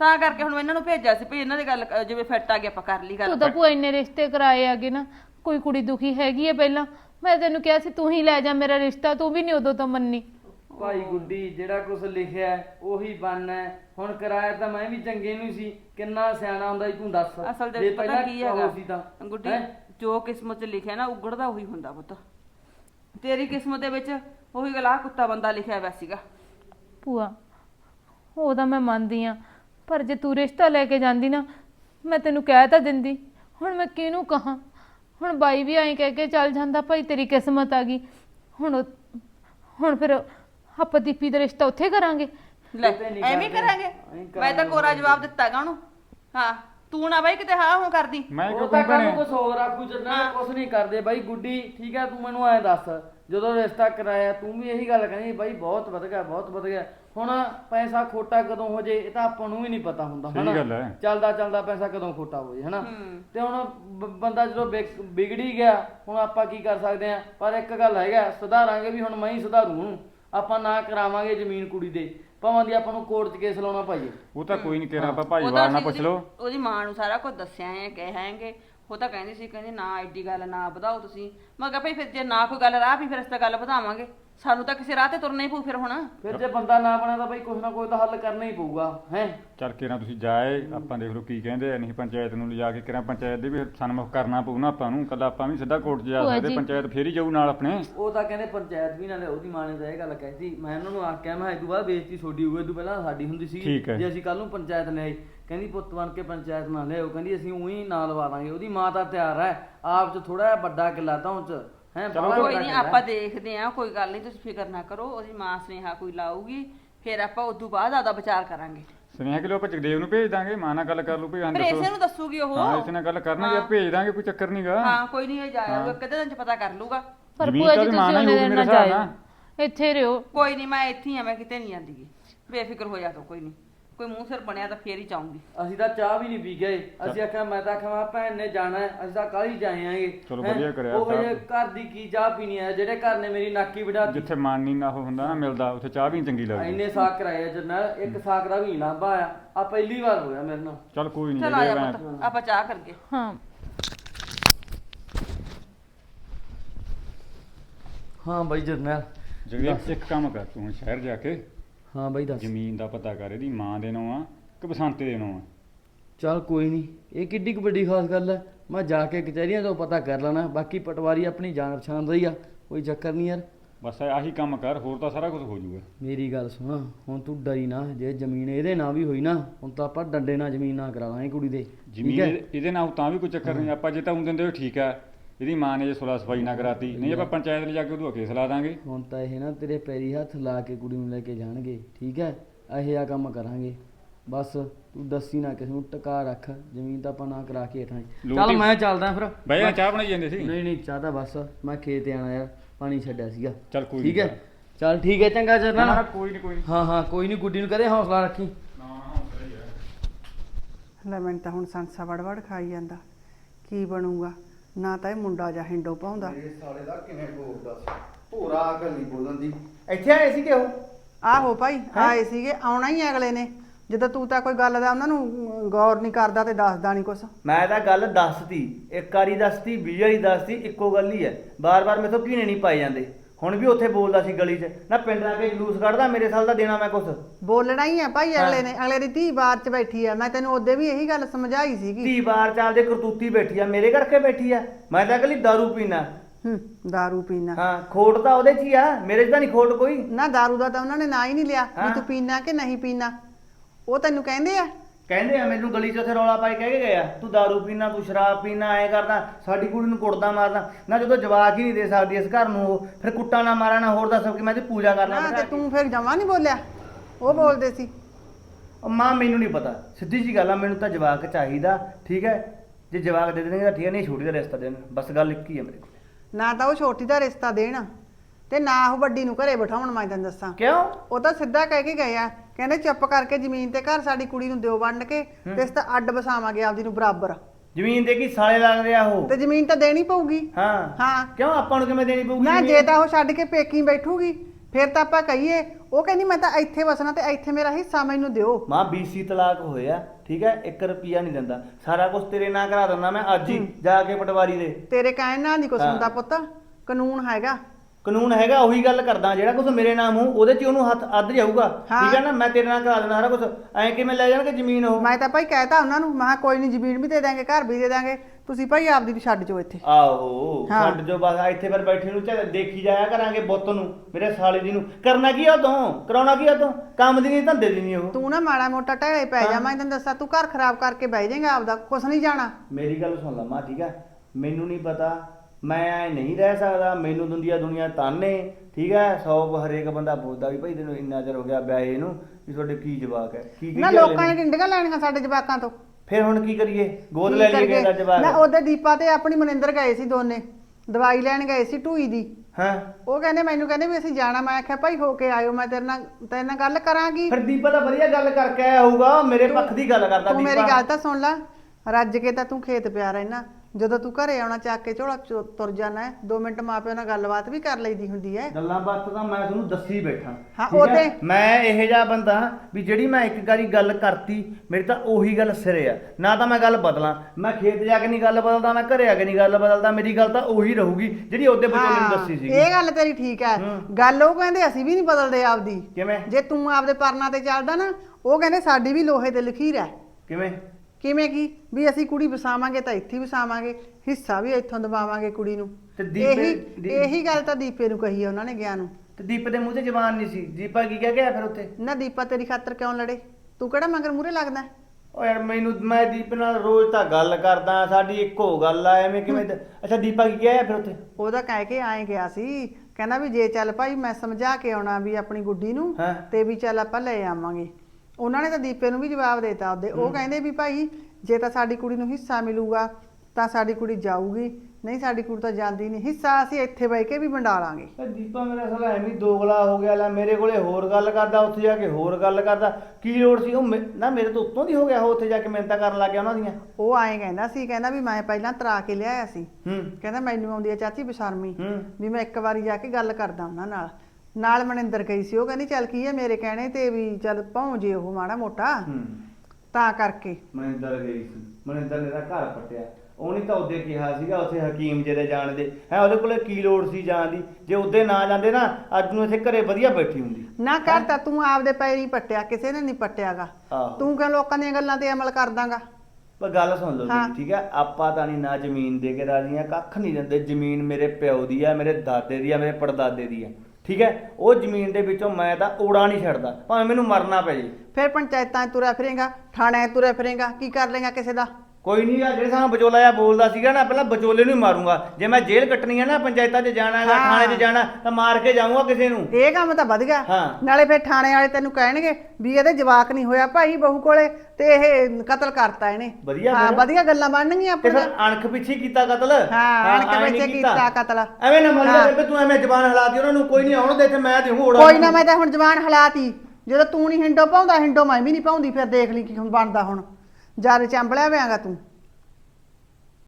ਤਾਂ ਕਰਕੇ ਹੁਣ ਮੈਂ ਇਹਨਾਂ ਨੂੰ ਭੇਜਿਆ ਸੀ ਭਈ ਇਹਨਾਂ ਦੀ ਗੱਲ ਜਿਵੇਂ ਫਿੱਟ ਆ ਗਈ ਆਪਾਂ ਕਰ ਲਈ ਗੱਲ। ਤੂੰ ਤਾਂ ਭੂਆ ਇੰਨੇ ਰਿਸ਼ਤੇ ਕਰਾਏ ਆਗੇ ਨਾ ਕੋਈ ਕੁੜੀ ਦੁਖੀ ਹੈਗੀ ਹੈ ਪਹਿਲਾਂ। ਮੈਂ ਤੈਨੂੰ ਕਿਹਾ ਸੀ ਤੂੰ ਹੀ ਲੈ ਜਾ ਮੇਰਾ ਰਿਸ਼ਤਾ ਤੂੰ ਵੀ ਨਹੀਂ ਉਦੋਂ ਤੋਂ ਮੰਨੀ। ਭਾਈ ਗੁੱਡੀ ਜਿਹੜਾ ਕੁਝ ਲਿਖਿਆ ਹੈ, ਉਹੀ ਬਣਨਾ ਹੈ। ਹੁਣ ਕਿਰਾਇਆ ਤਾਂ ਮੈਂ ਵੀ ਚੰਗੇ ਨੂੰ ਸੀ ਕਿੰਨਾ ਸਿਆਣਾ ਹੁੰਦਾ ਸੀ ਤੂੰ ਦੱਸ। ਅਸਲ ਦੇ ਜੇ ਵਿੱਚ ਪਤਾ ਪਹਿਲਾਂ ਕੀ ਉਹ ਸੀ ਹੈਗਾ ਗੁੱਡੀ ਹੈਂ? ਜੋ ਕਿਸਮਤ 'ਚ ਲਿਖਿਆ ਨਾ ਉਗੜਦਾ ਉਹੀ ਹੁੰਦਾ ਪੁੱਤ। ਤੇਰੀ ਕਿਸਮਤ ਦੇ ਵਿੱਚ ਉਹੀ ਗਲਾ ਕੁੱਤਾ ਬੰਦਾ ਲਿਖਿਆ ਹੋਇਆ ਸੀਗਾ। ਭੂਆ ਉਹ ਤਾਂ ਮੈਂ ਮੰਨਦੀ ਆ ਪਰ ਜੇ ਤੂੰ ਰਿਸ਼ਤਾ ਲੈ ਕੇ ਜਾਂਦੀ ਨਾ ਮੈਂ ਤੈਨੂੰ ਕਹਿ ਤਾਂ ਦਿੰਦੀ ਹੁਣ ਮੈਂ ਕਿਹਨੂੰ ਕਹਾਂ? ਹੁਣ ਬਾਈ ਵੀ ਐਂ ਕਹਿ ਕੇ ਚੱਲ ਜਾਂਦਾ ਭਾਈ ਤੇਰੀ ਕਿਸਮਤ ਆ ਗਈ ਹੁਣ ਉਹ- ਹੁਣ ਫਿਰ ਆਪਾਂ ਦੀਪੀ ਦਾ ਰਿਸ਼ਤਾ ਉੱਥੇ ਕਰਾਂਗੇ? ਲੈ ਐਵੇਂ। ਕਰਾਂਗੇ? ਮੈਂ ਤਾਂ ਕੋਰਾ ਜਵਾਬ ਦਿੱਤਾਗਾ ਉਹਨੂੰ। ਹਾਂ। ਤੂੰ ਨਾ ਬਾਈ ਕਿਤੇ ਹਾਂ ਹੂੰ ਕਰਦੀ। ਮੈਂ ਉਹ ਕਿਉਂ ਤਾਂ ਕੰਮ ਭੈਣੇ? ਕੁਛ ਹੋਰ ਆਖੂ ਜਰਨਾ ਕੁਛ ਨਹੀਂ ਕਰਦੇ ਬਾਈ ਗੁੱਡੀ ਠੀਕ ਹੈ ਤੂੰ ਮੈਨੂੰ ਐਂ ਦੱਸ ਜਦੋਂ ਰਿਸ਼ਤਾ ਕਰਾਇਆ ਤੂੰ ਵੀ ਇਹੀ ਗੱਲ ਕਹਿੰਦੀ ਬਾਈ ਬਹੁਤ ਵਧ ਗਿਆ ਬਹੁਤ ਵਧ ਗਿਆ ਹੁਣ ਪੈਸਾ ਖੋਟਾ ਕਦੋਂ ਹੋ ਜੇ ਇਹ ਤਾਂ ਆਪਾਂ ਨੂੰ ਵੀ ਨਹੀਂ ਪਤਾ ਹੁੰਦਾ ਸਹੀ ਗੱਲ ਹੈ। ਚੱਲਦਾ ਚੱਲਦਾ ਪੈਸਾ ਕਦੋਂ ਖੋਟਾ ਹੋ ਜੇ ਹਨਾ? ਹੂੰ। ਤੇ ਹੁਣ ਬ- ਬੰਦਾ ਜਦੋਂ ਵਿਗ- ਵਿਗੜ ਗਿਆ ਹੁਣ ਆਪਾਂ ਕੀ ਕਰ ਸਕਦੇ ਆ ਪਰ ਇੱਕ ਗੱਲ ਹੈਗਾ ਸੁਧਾਰਾਂਗੇ ਵੀ ਹੁਣ ਮੈਂ ਹੀ ਸੁਧਾਰੂ ਉਹਨੂੰ ਆਪਾਂ ਨਾ ਕਰਾਵਾਂਗੇ ਜ਼ਮੀਨ ਕੁੜੀ ਦੇ। ਭਾਵੇਂ ਦੀ ਆਪਾਂ ਨੂੰ ਕੋਰਟ 'ਚ ਕੇਸ ਲਾਉਣਾ ਪਾਈਏ ਉਹ ਤਾਂ ਕੋਈ ਨਹੀਂ ਕਿਹਾ ਆਪਾਂ ਭਾਈ ਵਾਲ ਨਾ ਪੁੱਛ ਲਓ। ਉਹਦੀ ਮਾਂ ਨੂੰ ਸਾਰਾ ਕੁਝ ਦੱਸਿਆ ਹੈ ਕਿਹਾ ਹੈਗੇ। ਉਹ ਤਾਂ ਕਹਿੰਦੀ ਸੀ ਕਹਿੰਦੀ ਨਾ ਐਡੀ ਗੱਲ ਨਾ ਵਧਾਓ ਤੁਸੀਂ। ਮੈਂ ਕਿਹਾ ਭਈ ਫਿਰ ਜੇ ਨਾ ਕੋਈ ਗੱਲ ਰਾਹ ਵੀ ਫਿਰ ਅਸੀਂ ਤਾਂ ਗੱਲ ਵਧਾਵਾਂਗੇ। ਸਾਨੂੰ ਤਾਂ ਕਿਸੇ ਰਾਹ ਤੇ ਤੁਰਨਾ ਹੀ ਪਊ ਫਿਰ ਹੁਣ। ਫਿਰ ਜੇ ਬੰਦਾ ਨਾ ਬਣਾ ਤਾਂ ਬਾਈ ਕੁਛ ਨਾ ਕੋਈ ਤਾਂ ਹੱਲ ਕਰਨਾ ਹੀ ਪਊਗਾ ਹੈ? ਚੱਲ ਕੇ ਨਾ ਤੁਸੀਂ ਜਾਏ ਆਪਾਂ ਦੇਖ ਲਓ ਕੀ ਕਹਿੰਦੇ ਆ ਨਹੀਂ ਪੰਚਾਇਤ ਨੂੰ ਲਿਜਾ ਕੇ ਕਿਰਾਂ ਪੰਚਾਇਤ ਦੇ ਵੀ ਸਨਮੁਖ ਕਰਨਾ ਪਊ ਨਾ ਆਪਾਂ ਨੂੰ ਕੱਲਾ ਆਪਾਂ ਵੀ ਸਿੱਧਾ ਕੋਰਟ 'ਚ ਜਾ ਭੂਆ ਸਕਦੇ ਜੀ। ਪੰਚਾਇਤ ਫੇਰ ਹੀ ਜਾਊ ਨਾਲ ਆਪਣੇ। ਉਹ ਤਾਂ ਕਹਿੰਦੇ ਪੰਚਾਇਤ ਵੀ ਨਾਲੇ ਉਹਦੀ ਮਾਂ ਨੇ ਤਾਂ ਇਹ ਗੱਲ ਕਹਿਤੀ ਮੈਂ ਉਹਨਾਂ ਨੂੰ ਆਖਿਆ ਮੈਂ ਇਹ ਤੋਂ ਬਾਅਦ ਬੇਇੱਜ਼ਤੀ ਛੋਡੀ ਹੋਊ ਇਹ ਤੋਂ ਪਹਿਲਾਂ ਸਾਡੀ ਹੁੰਦੀ ਸੀ ਠੀਕ ਹੈ। ਜੇ ਅਸੀਂ ਕੱਲ ਨੂੰ ਪੰਚਾਇਤ ਲਿਆਈ ਕਹਿੰਦੀ ਪੁੱਤ ਬਣ ਕੇ ਪੰਚਾਇਤ ਨਾ ਲਿਆਓ ਕਹਿੰਦੀ ਅਸੀਂ ਉਹੀ ਨਾ ਲਵਾ ਦਾਂਗੇ ਉਹਦੀ ਮਾਂ ਤਾਂ ਤਿਆਰ ਹੈ ਆਪ ਚ ਥੋੜਾ ਜਿਹਾ ਵੱਡਾ ਕਿੱਲਾ ਤਾਂ ਉਹ ਚ। ਹੈ ਕੋਈ ਨਹੀਂ ਆਪਾਂ ਦੇਖਦੇ ਆਂ ਕੋਈ ਗੱਲ ਨਹੀਂ ਤੁਸੀਂ ਫਿਕਰ ਨਾ ਕਰੋ ਉਹਦੀ ਮਾਂ ਸਨੇਹਾ ਕੋਈ ਲਾਊਗੀ ਫਿਰ ਆਪਾਂ ਉਦੋਂ ਬਾਅਦ ਆਦਾ ਵਿਚਾਰ ਕਰਾਂਗੇ। ਸੁਨੇਹਾ ਕਿਲੋ ਆਪਾਂ ਜਗਦੇਵ ਨੂੰ ਭੇਜ ਦਾਂਗੇ ਮਾਂ ਨਾਲ ਗੱਲ ਕਰ ਲੂ ਭਈ ਹਾਂ ਪਰ ਇਸੇ ਦੱਸੋ ਨੂੰ ਦੱਸੂਗੀ ਉਹ। ਹਾਂ ਇਸ ਨਾਲ ਗੱਲ ਕਰਨਗੇ ਹਾਂ। ਭੇਜ ਦਾਂਗੇ ਕੋਈ ਚੱਕਰ ਨਹੀਂਗਾ ਹਾਂ ਕੋਈ ਨਹੀਂ ਇਹ ਜਾਏਗਾ ਕਿਤੇ ਦਿਨ ਚ ਪਤਾ ਕਰ ਲੂਗਾ ਪਰ ਭੂਆ ਜੀ ਤੁਸੀਂ ਉਹਨੇ ਦਿਨ ਨਾ ਜਾਇਓ। ਇੱਥੇ ਰਿਓ ਕੋਈ ਨਹੀਂ ਮੈਂ ਇੱਥੇ ਹੀ ਆ ਮੈਂ ਕਿਤੇ ਨਹੀਂ ਜਾਂਦੀ। ਗੀ। ਬੇਫਿਕਰ ਹੋ ਜਾ ਤੂੰ ਕੋਈ ਨਹੀਂ। ਕੋਈ ਮੂੰਹ ਸਿਰ ਬਣਿਆ ਤਾਂ ਫੇਰ ਹੀ ਚਾਹੂੰਗੀ ਅਸੀਂ ਤਾਂ ਚਾਹ ਵੀ ਨਹੀਂ ਪੀ ਗਏ ਅਸੀਂ ਆਖਿਆ ਮੈਂ ਤਾਂ ਆਖਿਆ ਮੈਂ ਭੈਣ ਨੇ ਜਾਣਾ ਹੈ ਅਸੀਂ ਤਾਂ ਕੱਲ ਹੀ ਜਾਏ ਆਂਗੇ। ਚਲੋ ਹੈਂ। ਵਧੀਆ ਕਰਿਆ ਉਹ ਸਾਹਿਬ। ਘਰ ਦੀ ਕੀ ਚਾਹ ਪੀਣੀ ਹੈ? ਜਿਹੜੇ ਘਰ ਨੇ ਮੇਰੀ ਨਾਕੀ ਵਢਾਤੀ ਜਿੱਥੇ ਮਨ ਨਹੀਂ ਨਾ ਉਹ ਹੁੰਦਾ ਨਾ ਮਿਲਦਾ ਉੱਥੇ ਚਾਹ ਵੀ ਨੀ ਚੰਗੀ ਲੱਗਦੀ। ਇੰਨੇ ਸਾਕ ਕਰਾਏ ਜਰਨਲ ਇੱਕ ਸਾਕ ਦਾ ਵੀ ਲਾਂਭਾ ਆਇਆ। ਆ ਪਹਿਲੀ ਵਾਰ ਹੋਇਆ ਮੇਰੇ ਨਾਲ। ਚੱਲ ਕੋਈ ਨਹੀਂ ਚਲ ਆ ਜਾ ਪੁੱਤ ਆਪਾਂ ਚਾਹ ਕਰਕੇ। ਹਾਂ। ਹਾਂ ਬਾਈ ਜਰਨਲ। ਜਗਦੇਵ ਇੱਕ ਕੰਮ ਕਰ ਤੂੰ ਹੁਣ ਸ਼ਹਿਰ ਜਾ ਕੇ ਹਾਂ ਬਾਈ ਦੱਸ। ਜ਼ਮੀਨ ਦਾ ਪਤਾ ਕਰ ਇਹਦੀ ਮਾਂ ਦੇ ਨਾਂ ਆ ਕਿ ਬਸੰਤੇ ਦੇ ਨਾਂ ਆ? ਚੱਲ ਕੋਈ ਨਹੀਂ ਇਹ ਕਿੱਡੀ ਕੁ ਵੱਡੀ ਖਾਸ ਗੱਲ ਹੈ। ਮੈਂ ਜਾ ਕੇ ਕਚਹਿਰੀਆਂ ਤੋਂ ਪਤਾ ਕਰ ਲੈਣਾ ਬਾਕੀ ਪਟਵਾਰੀ ਆਪਣੀ ਜਾਣ ਪਛਾਣ ਰਹੀ ਆ ਕੋਈ ਚੱਕਰ ਨਹੀਂ ਯਾਰ। ਬਸ ਆਹੀ ਕੰਮ ਕਰ ਹੋਰ ਤਾਂ ਸਾਰਾ ਕੁਝ ਹੋ ਜਾਊਗਾ ਮੇਰੀ ਗੱਲ ਸੁਣ ਹੁਣ ਤੂੰ ਡਰੀ ਨਾ ਜੇ ਜ਼ਮੀਨ ਇਹਦੇ ਨਾਂ ਵੀ ਹੋਈ ਨਾ ਹੁਣ ਤਾਂ ਆਪਾਂ ਡੰਡੇ ਨਾਲ ਜ਼ਮੀਨ ਨਾ ਕਰਾ ਲਾਂਗੇ ਕੁੜੀ ਦੇ ਜ਼ਮੀਨ ਇਹਦੇ ਨਾਲ ਤਾਂ ਵੀ ਕੋਈ ਚੱਕਰ ਨਹੀਂ ਆਪਾਂ ਜੇ ਤਾਂ ਉਹ ਦਿੰਦੇ ਹੋ ਠੀਕ ਆ ਇਹਦੀ ਮਾਂ ਨੇ ਜੇ ਸੁਲਾ ਸਫ਼ਾਈ ਨਾ ਕਰਾਤੀ ਨਹੀਂ ਆਪਾਂ ਪੰਚਾਇਤ ਲਿਜਾ ਕੇ ਉਹਨੂੰ ਕੇਸ ਲਾ ਦਾਂਗੇ। ਹੁਣ ਤਾਂ ਇਹ ਨਾ ਤੇਰੇ ਪੈਰੀ ਹੱਥ ਲਾ ਕੇ ਕੁੜੀ ਨੂੰ ਲੈ ਕੇ ਜਾਣਗੇ ਠੀਕ ਹੈ? ਇਹੋ ਜਿਹਾ ਕੰਮ ਕਰਾਂਗੇ। ਬਸ ਤੂੰ ਦੱਸੀ ਨਾ ਕਿਸੇ ਨੂੰ ਟਕਾ ਰੱਖ ਜ਼ਮੀਨ ਤਾਂ ਆਪਾਂ ਨਾ ਕਰਾ ਕੇ ਹਟਾਂਗੇ ਚੱਲ ਮੈਂ ਚੱਲਦਾ ਫਿਰ। ਬਈ ਚਾਹ ਬਣਾਈ ਜਾਂਦੇ ਸੀ? ਨਹੀਂ ਨਹੀਂ ਚਾਹ ਤਾਂ ਬਸ ਮੈਂ ਖੇਤ ਆਣਾ ਯਾਰ ਪਾਣੀ ਛੱਡਿਆ ਸੀਗਾ। ਚੱਲ ਕੋਈ ਠੀਕ ਹੈ? ਚੱਲ ਠੀਕ ਹੈ ਚੰਗਾ ਨਾ ਚਰਨਾ ਕੋਈ ਨਹੀਂ ਕੋਈ ਨੀ। ਹਾਂ ਹਾਂ ਕੋਈ ਨਹੀਂ ਗੁੱਡੀ ਨੂੰ ਕਦੇ ਹੌਸਲਾ ਰੱਖੀ। ਨਾ ਨਾ ਹੌਸਲਾ ਹੀ ਹੈ। ਲੈ ਮੈਨੂੰ ਤਾਂ ਹੁਣ ਸੰਸਾ ਵੜ-ਵੜ ਖਾਈ ਜਾਂਦਾ। ਕੀ ਬਣੂਗਾ? ਨਾ ਤਾਂ ਇਹ ਮੁੰਡਾ ਜਾਂ ਹਿੰਡੋ ਪਾਉਂਦਾ। ਮੇਰੇ ਸਾਲੇ ਦਾ ਕਿਵੇਂ ਬੋਲਦਾ ਸੀ ਭੋਰਾ ਅਕਲ ਨਹੀਂ ਬੋਲਣ ਦੀ। ਇੱਥੇ ਆਏ ਸੀ ਕਿ ਉਹ? ਆਹੋ ਭਾਈ ਆਏ ਸੀਗੇ ਆਉਣਾ ਹੀ ਅਗਲੇ ਨੇ। ਜਦੋਂ ਤੂੰ ਤਾਂ ਕੋਈ ਗੱਲ ਦਾ ਉਹਨਾਂ ਨੂੰ ਗੌਰ ਨਹੀਂ ਕਰਦਾ ਤੇ ਦੱਸਦਾ ਨਹੀਂ ਕੁਛ। ਮੈਂ ਤਾਂ ਗੱਲ ਦੱਸਤੀ ਇੱਕ ਵਾਰੀ ਦੱਸਤੀ ਵੀਹ ਵਾਰੀ ਦੱਸਤੀ ਇੱਕੋ ਗੱਲ ਹੀ ਹੈ। ਬਾਰ-ਬਾਰ ਮੇਥੋਂ ਕੀਨੇ ਨਹੀਂ ਪਾਏ ਜਾਂਦੇ। ਹੁਣ ਵੀ ਉੱਥੇ ਬੋਲਦਾ ਸੀ ਗਲੀ 'ਚ ਨਾ ਪਿੰਡ ਆ ਕੇ ਜਲੂਸ ਕੱਢਦਾ ਮੇਰੇ ਸਾਲ ਦਾ ਦੇਣਾ ਮੈਂ ਕੁਛ ਬੋਲਣਾ ਹੀ ਆ ਭਾਈ ਹਾਂ। ਅਗਲੇ ਨੇ ਅਗਲੇ ਦੀ ਧੀ ਬਾਰ ਚ ਬੈਠੀ ਆ ਮੈਂ ਤੈਨੂੰ ਉਹਦੇ ਵੀ ਇਹੀ ਗੱਲ ਸਮਝਾਈ ਸੀਗੀ ਧੀ ਬਾਰ ਚਾਲਦੇ ਕਰਤੂਤੀ ਬੈਠੀ ਆ ਮੇਰੇ ਕਰਕੇ ਬੈਠੀ ਆ ਮੈਂ ਤਾਂ ਇਕੱਲੀ दारू ਪੀਣਾ ਹੂੰ दारू ਪੀਣਾ ਹਾਂ ਖੋਟ ਤਾਂ ਉਹਦੇ 'ਚ ਹੀ ਆ ਮੇਰੇ 'ਚ ਤਾਂ ਨਹੀਂ ਖੋਟ ਕੋਈ ਨਾ दारू ਦਾ ਤਾਂ ਉਹਨਾਂ ਨੇ ਨਾਂ ਹੀ ਨਹੀਂ ਲਿਆ ਵੀ ਹਾਂ। ਤੂੰ ਪੀਣਾ ਕਿ ਨਹੀਂ ਪੀਣਾ ਉਹ ਤੈਨੂੰ ਕਹਿੰਦੇ ਆ ਕਹਿੰਦੇ ਆ ਮੈਨੂੰ ਗਲੀ 'ਚ ਉੱਥੇ ਰੌਲਾ ਪਾਈ ਕਹਿ ਕੇ ਗਏ ਆ ਤੂੰ दारू ਪੀਣਾ ਤੂੰ ਸ਼ਰਾਬ ਪੀਣਾ ਐ ਕਰਦਾ ਸਾਡੀ ਕੁੜੀ ਨੂੰ ਕੁੱਟਦਾ ਮਾਰਦਾ। ਨਾ ਜਦੋਂ ਜਵਾਕ ਹੀ ਨਹੀਂ ਦੇ ਸਕਦੀ ਇਸ ਘਰ ਨੂੰ ਉਹ ਫਿਰ ਕੁੱਟਾ ਨਾ ਮਾਰਾ ਨਾ ਹੋਰ ਦੱਸ ਕਿ ਮੈਂ ਤੇ ਪੂਜਾ ਕਰਨਾ ਨਾ ਤੇ। ਤੂੰ ਫਿਰ ਜਮਾ ਨਹੀਂ ਬੋਲਿਆ? ਉਹ ਬੋਲਦੇ ਸੀ। ਉਹ ਮਾਂ ਮੈਨੂੰ ਨਹੀਂ ਪਤਾ। ਸਿੱਧੀ ਜੀ ਗੱਲ ਆ ਮੈਨੂੰ ਤਾਂ ਜਵਾਕ ਚਾਹੀਦਾ ਠੀਕ ਹੈ? ਜੇ ਜਵਾਕ ਦੇ ਦੇਣਗੇ ਤਾਂ ਠੀਕ ਹੈ ਨਹੀਂ ਛੋਟੀ ਦਾ ਰਿਸ਼ਤਾ ਦੇਣ। ਬਸ ਗੱਲ ਇੱਕ ਹੀ ਹੈ ਮੇਰੇ ਕੋਲ। ਨਾ ਤਾਂ ਉਹ ਛੋਟੀ ਦਾ ਰਿਸ਼ਤਾ ਦੇਣ। ਤੇ ਨਾ ਉਹ ਵੱਡੀ ਨੂੰ ਘਰੇ ਬਿਠਾਉਣ ਮੈਂ ਤੈਨੂੰ ਦੱਸਾਂ। ਕਿਉਂ? ਉਹ ਤਾਂ ਸਿੱਧਾ ਕਹਿ ਕੇ ਗਏ ਆ। ਕਹਿੰਦੇ ਚੁੱਪ ਕਰਕੇ ਜ਼ਮੀਨ ਤੇ ਘਰ ਸਾਡੀ ਕੁੜੀ ਨੂੰ ਦਿਓ ਵੰਡ ਕੇ ਤੇ ਇਸ ਤਾਂ ਅੱਡ ਵਸਾਵਾਂਗੇ ਆਪਦੀ ਨੂੰ ਬਰਾਬਰ। ਜ਼ਮੀਨ ਦੇ ਕੀ ਸਾਲੇ ਲੱਗ ਰਿਹਾ ਉਹ? ਤੇ ਜ਼ਮੀਨ ਤਾਂ ਦੇਣੀ ਪਊਗੀ। ਹਾਂ। ਹਾਂ। ਕਿਉਂ ਆਪਾਂ ਨੂੰ ਕਿਵੇਂ ਦੇਣੀ ਪਊਗੀ ਨਾ ਜ਼ਮੀਨ? ਜੇ ਤਾਂ ਉਹ ਛੱਡ ਕੇ ਪੇਕੀ ਬੈਠੂਗੀ ਫਿਰ ਤਾਂ ਆਪਾਂ ਕਹੀਏ ਉਹ ਕਹਿੰਦੀ ਮੈਂ ਤਾਂ ਇੱਥੇ ਵਸਣਾ ਤੇ ਇੱਥੇ ਮੇਰਾ ਹਿੱਸਾ ਮੈਨੂੰ ਦਿਓ। ਮਾਂ BC ਤਲਾਕ ਹੋਇਆ ਠੀਕ ਹੈ? 1 ਰੁਪਿਆ ਨਹੀਂ ਦਿੰਦਾ। ਸਾਰਾ ਕੁਝ ਤੇਰੇ ਨਾਂ ਕਰਾ ਦਿੰਦਾ ਮੈਂ ਅੱਜ ਹੀ। ਜਾ ਕੇ ਪਟਵਾਰੀ ਦੇ। ਤੇਰੇ ਕਹਿਣ ਨਾਲ ਨਹੀਂ ਕੁਛ ਹਾਂ। ਹੁੰਦਾ ਪੁੱਤ। ਕਾਨੂੰਨ ਹੈਗਾ। ਕਾਨੂੰਨ ਹੈਗਾ ਉਹੀ ਗੱਲ ਕਰਦਾ। ਜਿਹੜਾ ਕੁਝ ਮੇਰੇ ਨਾਮ ਹੋ ਉਹਦੇ 'ਚ ਉਹਨੂੰ ਹੱਥ ਅੱਧ ਜਾਊਗਾ। ਹਾਂ। ਠੀਕ ਹੈ ਨਾ? ਮੈਂ ਤੇਰੇ ਨਾਲ ਕਰਾ ਦੇਣਾ ਸਾਰਾ ਕੁਝ ਐਂ ਕਿਵੇਂ ਲੈ ਜਾਣਗੇ ਜ਼ਮੀਨ ਉਹ? ਮੈਂ ਤਾਂ ਭਾਈ ਕਹਿਤਾ ਉਹਨਾਂ ਨੂੰ ਮੈਂ ਕਿਹਾ ਕੋਈ ਨਹੀਂ ਜ਼ਮੀਨ ਵੀ ਦੇ ਦਾਂਗੇ ਘਰ ਵੀ ਦੇ ਦਾਂਗੇ ਤੁਸੀਂ ਭਾਈ ਆਪਦੀ ਵੀ ਛੱਡ ਜਾਓ ਇੱਥੇ। ਆਹੋ ਹਾਂ। ਛੱਡ ਜੋ ਬਸ ਇੱਥੇ ਫਿਰ ਬੈਠੇ ਨੂੰ ਚੱਲ ਦੇਖੀ ਜਾਇਆ ਕਰਾਂਗੇ ਬੁੱਤ ਨੂੰ ਮੇਰੇ ਸਾਲੇ ਜੀ ਨੂੰ। ਕਰਨਾ ਕੀ ਆ ਉਦੋਂ? ਕਰਾਉਣਾ ਕੀ ਆ ਉਦੋਂ? ਕੰਮ ਦੀ ਨਹੀਂ ਧੰਦੇ ਦੀ ਨਹੀਂ ਉਹ। ਤੂੰ ਨਾ ਮਾੜਾ ਮੋਟਾ ਢੇਲੇ ਪੈ ਜਾ। ਮੈਂ ਤੈਨੂੰ ਦੱਸਾਂ ਤੂੰ ਘਰ ਖਰਾਬ ਕਰਕੇ ਬਹਿ ਜਾਏਗਾ ਆਪਦਾ ਕੁਛ ਨਹੀਂ ਜਾਣਾ। ਮੇਰੀ ਗੱਲ ਸੁਣ ਲਾ ਮਾਂ ਠੀਕ ਹੈ ਮੈਨੂੰ ਨਹੀਂ ਪਤਾ ਮੈਂ ਐ ਨਹੀਂ ਰਹਿ ਸਕਦਾ ਮੈਨੂੰ ਦੁਨੀਆ ਦੁਨੀਆ ਤਾਨੇ ਠੀਕ ਹੈ? ਸੌ ਹਰੇਕ ਬੰਦਾ ਬੋਲਦਾ ਵੀ ਭਾਈ ਤੈਨੂੰ ਇੰਨਾ ਚਿਰ ਹੋ ਗਿਆ ਵਿਆਹੇ ਨੂੰ ਵੀ ਤੁਹਾਡੇ ਕੀ ਜਵਾਕ ਹੈ? ਕੀ ਕੀ ਨਾ ਲੋਕਾਂ ਨੇ? ਡਿੰਡੀਆਂ ਲੈਣੀਆਂ ਸਾਡੇ ਜਵਾਕਾਂ ਤੋਂ। ਫਿਰ ਹੁਣ ਕੀ ਕਰੀਏ? ਗੋਦ ਲੈ ਲਈਏ? ਕਿਸੇ ਦਾ ਜਵਾਕ। ਨਾ ਉਹਦੇ ਦੀਪਾ ਤੇ ਆਪਣੀ ਮਨਿੰਦਰ ਗਏ ਸੀ ਦੋਨੇ। ਦਵਾਈ ਲੈਣ ਗਏ ਸੀ ਟੂਈ ਦੀ। ਹਾਂ? ਉਹ ਕਹਿੰਦੇ ਮੈਨੂੰ ਕਹਿੰਦੇ ਵੀ ਅਸੀਂ ਜਾਣਾ। ਮੈਂ ਆਖਿਆ ਭਾਈ ਹੋ ਕੇ ਆਇਓ ਮੈਂ ਤੇਰੇ ਨਾਲ ਤੇਰੇ ਨਾਲ ਗੱਲ ਕਰਾਂਗੀ। ਫਿਰ ਦੀਪਾ ਤਾਂ ਵਧੀਆ ਗੱਲ ਕਰਕੇ ਆਇਆ ਹੋਊਗਾ। ਮੇਰੇ ਪੱਖ ਦੀ ਗੱਲ ਕਰਦਾ ਤੂੰ ਮੇਰੀ ਗੱਲ ਤਾਂ ਸੁਣ ਲੈ। ਰੱਜ ਕੇ ਤਾਂ ਤੂੰ ਖੇਤ ਪਿਆ ਰਹਿਣਾ। ਜਦੋਂ ਤੂੰ ਘਰੇ ਆਉਣਾ ਚੱਕ ਕੇ ਝੋਲਾ ਚੋ- ਤੁਰ ਜਾਣਾ ਹੈ। 2 ਮਿੰਟ ਮਾਪਿਆਂ ਨਾਲ ਗੱਲਬਾਤ ਵੀ ਕਰ ਲਈਦੀ ਹੁੰਦੀ ਹੈ। ਗੱਲਾਂ ਬਾਤਾਂ ਤਾਂ ਮੈਂ ਤੁਹਾਨੂੰ ਦੱਸੀ ਬੈਠਾ। ਹਾਂ, ਠੀਕ ਉਹ ਹੈ? ਤੇ- ਮੈਂ ਇਹੋ ਜਿਹਾ ਬੰਦਾ ਵੀ ਜਿਹੜੀ ਮੈਂ ਇੱਕ ਵਾਰੀ ਗੱਲ ਕਰਤੀ ਮੇਰੀ ਤਾਂ ਉਹੀ ਗੱਲ ਸਿਰੇ ਆ। ਨਾ ਤਾਂ ਮੈਂ ਗੱਲ ਬਦਲਾਂ। ਮੈਂ ਖੇਤ ਜਾ ਕੇ ਨਹੀਂ ਗੱਲ ਬਦਲਦਾ ਮੈਂ ਘਰੇ ਆ ਕੇ ਨਹੀਂ ਗੱਲ ਬਦਲਦਾ। ਮੇਰੀ ਗੱਲ ਤਾਂ ਉਹੀ ਰਹੂਗੀ ਜਿਹੜੀ ਉਹਦੇ ਵਿਚੋਲੇ ਨੂੰ ਦੱਸੀ ਸੀ ਇਹ ਗੱਲ ਤੇਰੀ ਠੀਕ ਹੈ। ਹੂੰ। ਗੱਲ ਉਹ ਕਹਿੰਦੇ ਅਸੀਂ ਵੀ ਨਹੀਂ ਬਦਲਦੇ ਆਪਦੀ। ਕਿਵੇਂ? ਜੇ ਤੂੰ ਆਪਦੇ ਪਰਨਾ ਤੇ ਚੱਲਦਾ ਨਾ ਉਹ ਕਹਿੰਦੇ ਸਾਡੀ ਵੀ ਲੋਹੇ ਤੇ ਲਖੀਰ ਹੈ। ਕਿਵੇਂ? ਕਿਵੇਂ ਕੀ? ਵੀ ਅਸੀਂ ਕੁੜੀ ਵਸਾਵਾਂਗੇ ਤਾਂ ਇੱਥੇ ਹੀ ਵਸਾਵਾਂਗੇ ਹਿੱਸਾ ਵੀ ਇੱਥੋਂ ਦਬਾਵਾਂਗੇ ਕੁੜੀ ਨੂੰ। ਤੇ ਦੀਪੇ- ਇਹੀ ਦੀ- ਇਹੀ ਗੱਲ ਤਾਂ ਦੀਪੇ ਨੂੰ ਕਹੀ ਉਹਨਾਂ ਨੇ ਗਿਆ ਨੂੰ। ਤੇ ਦੀਪ ਦੇ ਮੂੰਹ ਤੇ ਜ਼ਬਾਨ ਨਹੀਂ ਸੀ। ਦੀਪਾ ਕੀ ਕਹਿ ਗਿਆ ਫਿਰ ਉੱਥੇ? ਨਾ ਦੀਪਾ ਤੇਰੀ ਖਾਤਰ ਕਿਉਂ ਲੜੇ? ਤੂੰ ਕਿਹੜਾ ਮਗਰ ਮੂਰੇ ਲੱਗਦਾ? ਹੈ? ਓ ਯਾਰ ਮੈਨੂੰ ਮੈਂ ਦੀਪ ਨਾਲ ਰੋਜ਼ ਤਾਂ ਗੱਲ ਕਰਦਾ ਸਾਡੀ ਇੱਕੋ ਗੱਲ ਆ ਐਵੇਂ ਕਿਵੇਂ ਅੱਛਾ ਦੀਪਾ ਕੀ ਕਹਿਆ ਫਿਰ ਉੱਥੇ? ਉਹਦਾ ਕਹਿ ਕੇ ਆਏ ਗਿਆ ਸੀ। ਕਹਿੰਦਾ ਵੀ ਜੇ ਚੱਲ ਭਾਈ ਮੈਂ ਸਮਝਾ ਕੇ ਆਉਣਾ ਵੀ ਆਪਣੀ ਗੁੱਡੀ ਨੂੰ ਹਾਂ। ਤੇ ਵੀ ਚੱਲ ਆਪਾਂ ਲੈ ਆਵਾਂਗੇ। ਉਹਨਾਂ ਨੇ ਤਾਂ ਦੀਪੇ ਨੂੰ ਵੀ ਜਵਾਬ ਦੇਤਾ ਉਹਦੇ ਉਹ ਕਹਿੰਦੇ ਵੀ ਭਾਈ ਜੇ ਤਾਂ ਸਾਡੀ ਕੁੜੀ ਨੂੰ ਹਿੱਸਾ ਮਿਲੂਗਾ ਤਾਂ ਸਾਡੀ ਕੁੜੀ ਜਾਊਗੀ। ਨਹੀਂ ਸਾਡੀ ਕੁੜੀ ਤਾਂ ਜਾਂਦੀ ਨਹੀਂ। ਹਿੱਸਾ ਅਸੀਂ ਇੱਥੇ ਬਹਿ ਕੇ ਵੀ ਵੰਡਾ ਲਾਂਗੇ। ਇਹ ਦੀਪਾ ਮੇਰਾ ਸਾਲਾ ਐਵੇਂ ਦੋਗਲਾ ਹੋ ਗਿਆ ਲੈ ਮੇਰੇ ਕੋਲੇ ਹੋਰ ਗੱਲ ਕਰਦਾ ਉੱਥੇ ਜਾ ਕੇ ਹੋਰ ਗੱਲ ਕਰਦਾ। ਕੀ ਲੋੜ ਸੀ? ਉਹ ਮੇ- ਨਾ ਮੇਰੇ ਤੋਂ ਉੱਤੋਂ ਦੀ ਹੋ ਗਿਆ ਉਹ ਉੱਥੇ ਜਾ ਕੇ ਮਿਹਨਤਾਂ ਕਰਨ ਲੱਗ ਗਿਆ ਉਹਨਾਂ ਦੀਆਂ। ਉਹ ਆਏ ਕਹਿੰਦਾ ਸੀ ਕਹਿੰਦਾ ਵੀ ਮੈਂ ਪਹਿਲਾਂ ਤਰਾ ਕੇ ਲਿਆਇਆ ਸੀ। ਹੂੰ। ਕਹਿੰਦਾ ਮੈਨੂੰ ਆਉਂਦੀ ਹੈ ਚਾਚੀ ਬਸ਼ਰਮੀ। ਹੂੰ। ਵੀ ਮੈਂ ਇੱਕ ਵਾਰੀ ਜਾ ਕੇ ਗੱਲ ਕਰਦਾ ਉਹਨਾਂ ਨਾਲ। ਨਾਲ ਮਨਿੰਦਰ ਗਈ ਸੀ ਉਹ ਕਹਿੰਦੀ ਚੱਲ ਕੀ ਹੈ ਮੇਰੇ ਕਹਿਣੇ ਤੇ ਵੀ ਚੱਲ ਪਹੁੰਚ ਜੇ ਉਹ ਮਾੜਾ ਮੋਟਾ। ਹੂੰ। ਤਾਂ ਕਰਕੇ। ਮਨਿੰਦਰ ਗਈ ਸੀ ਮਨਿੰਦਰ ਨੇ ਤਾਂ ਘਰ ਪੱਟਿਆ। ਉਹਨੇ ਤਾਂ ਉਹਦੇ ਕਿਹਾ ਸੀਗਾ ਉੱਥੇ ਹਕੀਮ ਜੀ ਦੇ ਜਾਣ ਦੇ ਹੈ ਉਹਦੇ ਕੋਲੇ ਕੀ ਲੋੜ ਸੀ ਜਾਣ ਦੀ? ਜੇ ਉਹਦੇ ਨਾ ਜਾਂਦੇ ਨਾ ਅੱਜ ਨੂੰ ਇੱਥੇ ਘਰੇ ਵਧੀਆ ਬੈਠੀ ਹੁੰਦੀ। ਨਾ ਕਰ ਤਾਂ ਤੂੰ ਆਪਦੇ ਪੈਰੀ ਪੱਟਿਆ ਕਿਸੇ ਨੇ ਨਹੀਂ ਪੱਟਿਆਗਾ। ਆਹੋ। ਤੂੰ ਕਿਉਂ ਲੋਕਾਂ ਦੀਆਂ ਗੱਲਾਂ ਤੇ ਅਮਲ ਕਰਦਾਗਾ ਪਰ ਗੱਲ ਸੁਣ ਲਓ ਹਾਂ। ਠੀਕ ਹੈ? ਆਪਾਂ ਤਾਂ ਨਹੀਂ ਨਾ ਜ਼ਮੀਨ ਦੇ ਕੇ ਰਾਜੀ ਆ ਕੱਖ ਨਹੀਂ ਦਿੰਦੇ। ਜ਼ਮੀਨ ਮੇਰੇ ਪਿਓ ਦੀ ਆ ਮੇਰੇ ਦਾਦੇ ਦੀ ਆ ਮੇਰੇ ਪੜਦਾਦੇ ਦੀ ਆ। ਠੀਕ ਹੈ? ਉਹ ਜ਼ਮੀਨ ਦੇ ਵਿੱਚੋਂ ਮੈਂ ਤਾਂ ਓੜਾ ਨਹੀਂ ਛੱਡਦਾ। ਭਾਵੇਂ ਮੈਨੂੰ ਮਰਨਾ ਪੈ ਜੇ। ਫਿਰ ਪੰਚਾਇਤਾਂ 'ਚ ਤੁਰਿਆ ਫਿਰੇਗਾ, ਥਾਣਿਆਂ 'ਚ ਤੁਰਿਆ ਫਿਰੇਗਾ, ਕੀ ਕਰ ਲੇਗਾ ਕਿਸੇ ਦਾ? ਕੋਈ ਨਹੀਂ ਆ ਜਿਹੜੇ ਸਾਹ ਵਿਚੋਲਾ ਆ ਬੋਲਦਾ ਸੀਗਾ ਨਾ ਪਹਿਲਾਂ ਵਿਚੋਲੇ ਨੂੰ ਹੀ ਮਾਰੂੰਗਾ ਜੇ ਮੈਂ ਜੇਲ੍ਹ ਕੱਟਣੀ ਆ ਨਾ ਪੰਚਾਇਤਾਂ 'ਚ ਜਾਣਾ ਹੈਗਾ ਹਾਂ। ਥਾਣੇ 'ਚ ਜਾਣਾ ਤਾਂ ਮਾਰ ਕੇ ਜਾਊਂਗਾ ਕਿਸੇ ਨੂੰ ਇਹ ਕੰਮ ਤਾਂ ਵਧ ਗਿਆ ਹਾਂ। ਨਾਲੇ ਫਿਰ ਥਾਣੇ ਵਾਲੇ ਤੈਨੂੰ ਕਹਿਣਗੇ ਵੀ ਇਹਦੇ ਜਵਾਕ ਨਹੀਂ ਹੋਇਆ ਭਾਈ ਬਹੂ ਕੋਲੇ ਤੇ ਇਹ ਕਤਲ ਕਰਤਾ ਇਹਨੇ ਵਧੀਆ ਹਾਂ ਫਿਰ। ਵਧੀਆ ਗੱਲਾਂ ਬਣਨਗੀਆਂ ਤੇ ਆਪਣੀਆਂ ਫਿਰ ਅਣਖ ਪਿੱਛੇ ਕੀਤਾ ਕਤਲ ਹਾਂ ਅਣਖ ਐਂ ਕੀਤਾ ਕਤਲ। ਐਵੇਂ ਨਾ ਮਰ ਹਾਂ। ਜਾ ਤੂੰ ਐਵੇਂ ਜ਼ਬਾਨ ਹਲਾਤੀ ਉਹਨਾਂ ਨੂੰ ਕੋਈ ਨਹੀਂ ਆਉਣ ਦੇ ਇੱਥੇ ਮੈਂ ਦੇਹੂੰ ਓੜਾ ਕੋਈ ਨਾ ਮੈਂ ਤਾਂ ਹੁਣ ਜਵਾਨ ਹਲਾਤੀ ਜਦੋਂ ਤੂੰ ਨਹੀਂ ਹਿੰਡੋ ਪਾਉਂਦਾ ਹਿੰਡੋ ਮੈਂ ਵੀ ਨਹੀਂ ਪਾਉਂਦੀ ਫਿਰ ਦੇਖ ਲਈ ਕੀ ਹੁਣ ਬਣਦਾ ਹੁਣ ਜਦ ਚੰਬਲਿਆ ਵਿਆਂਗਾ ਤੂੰ।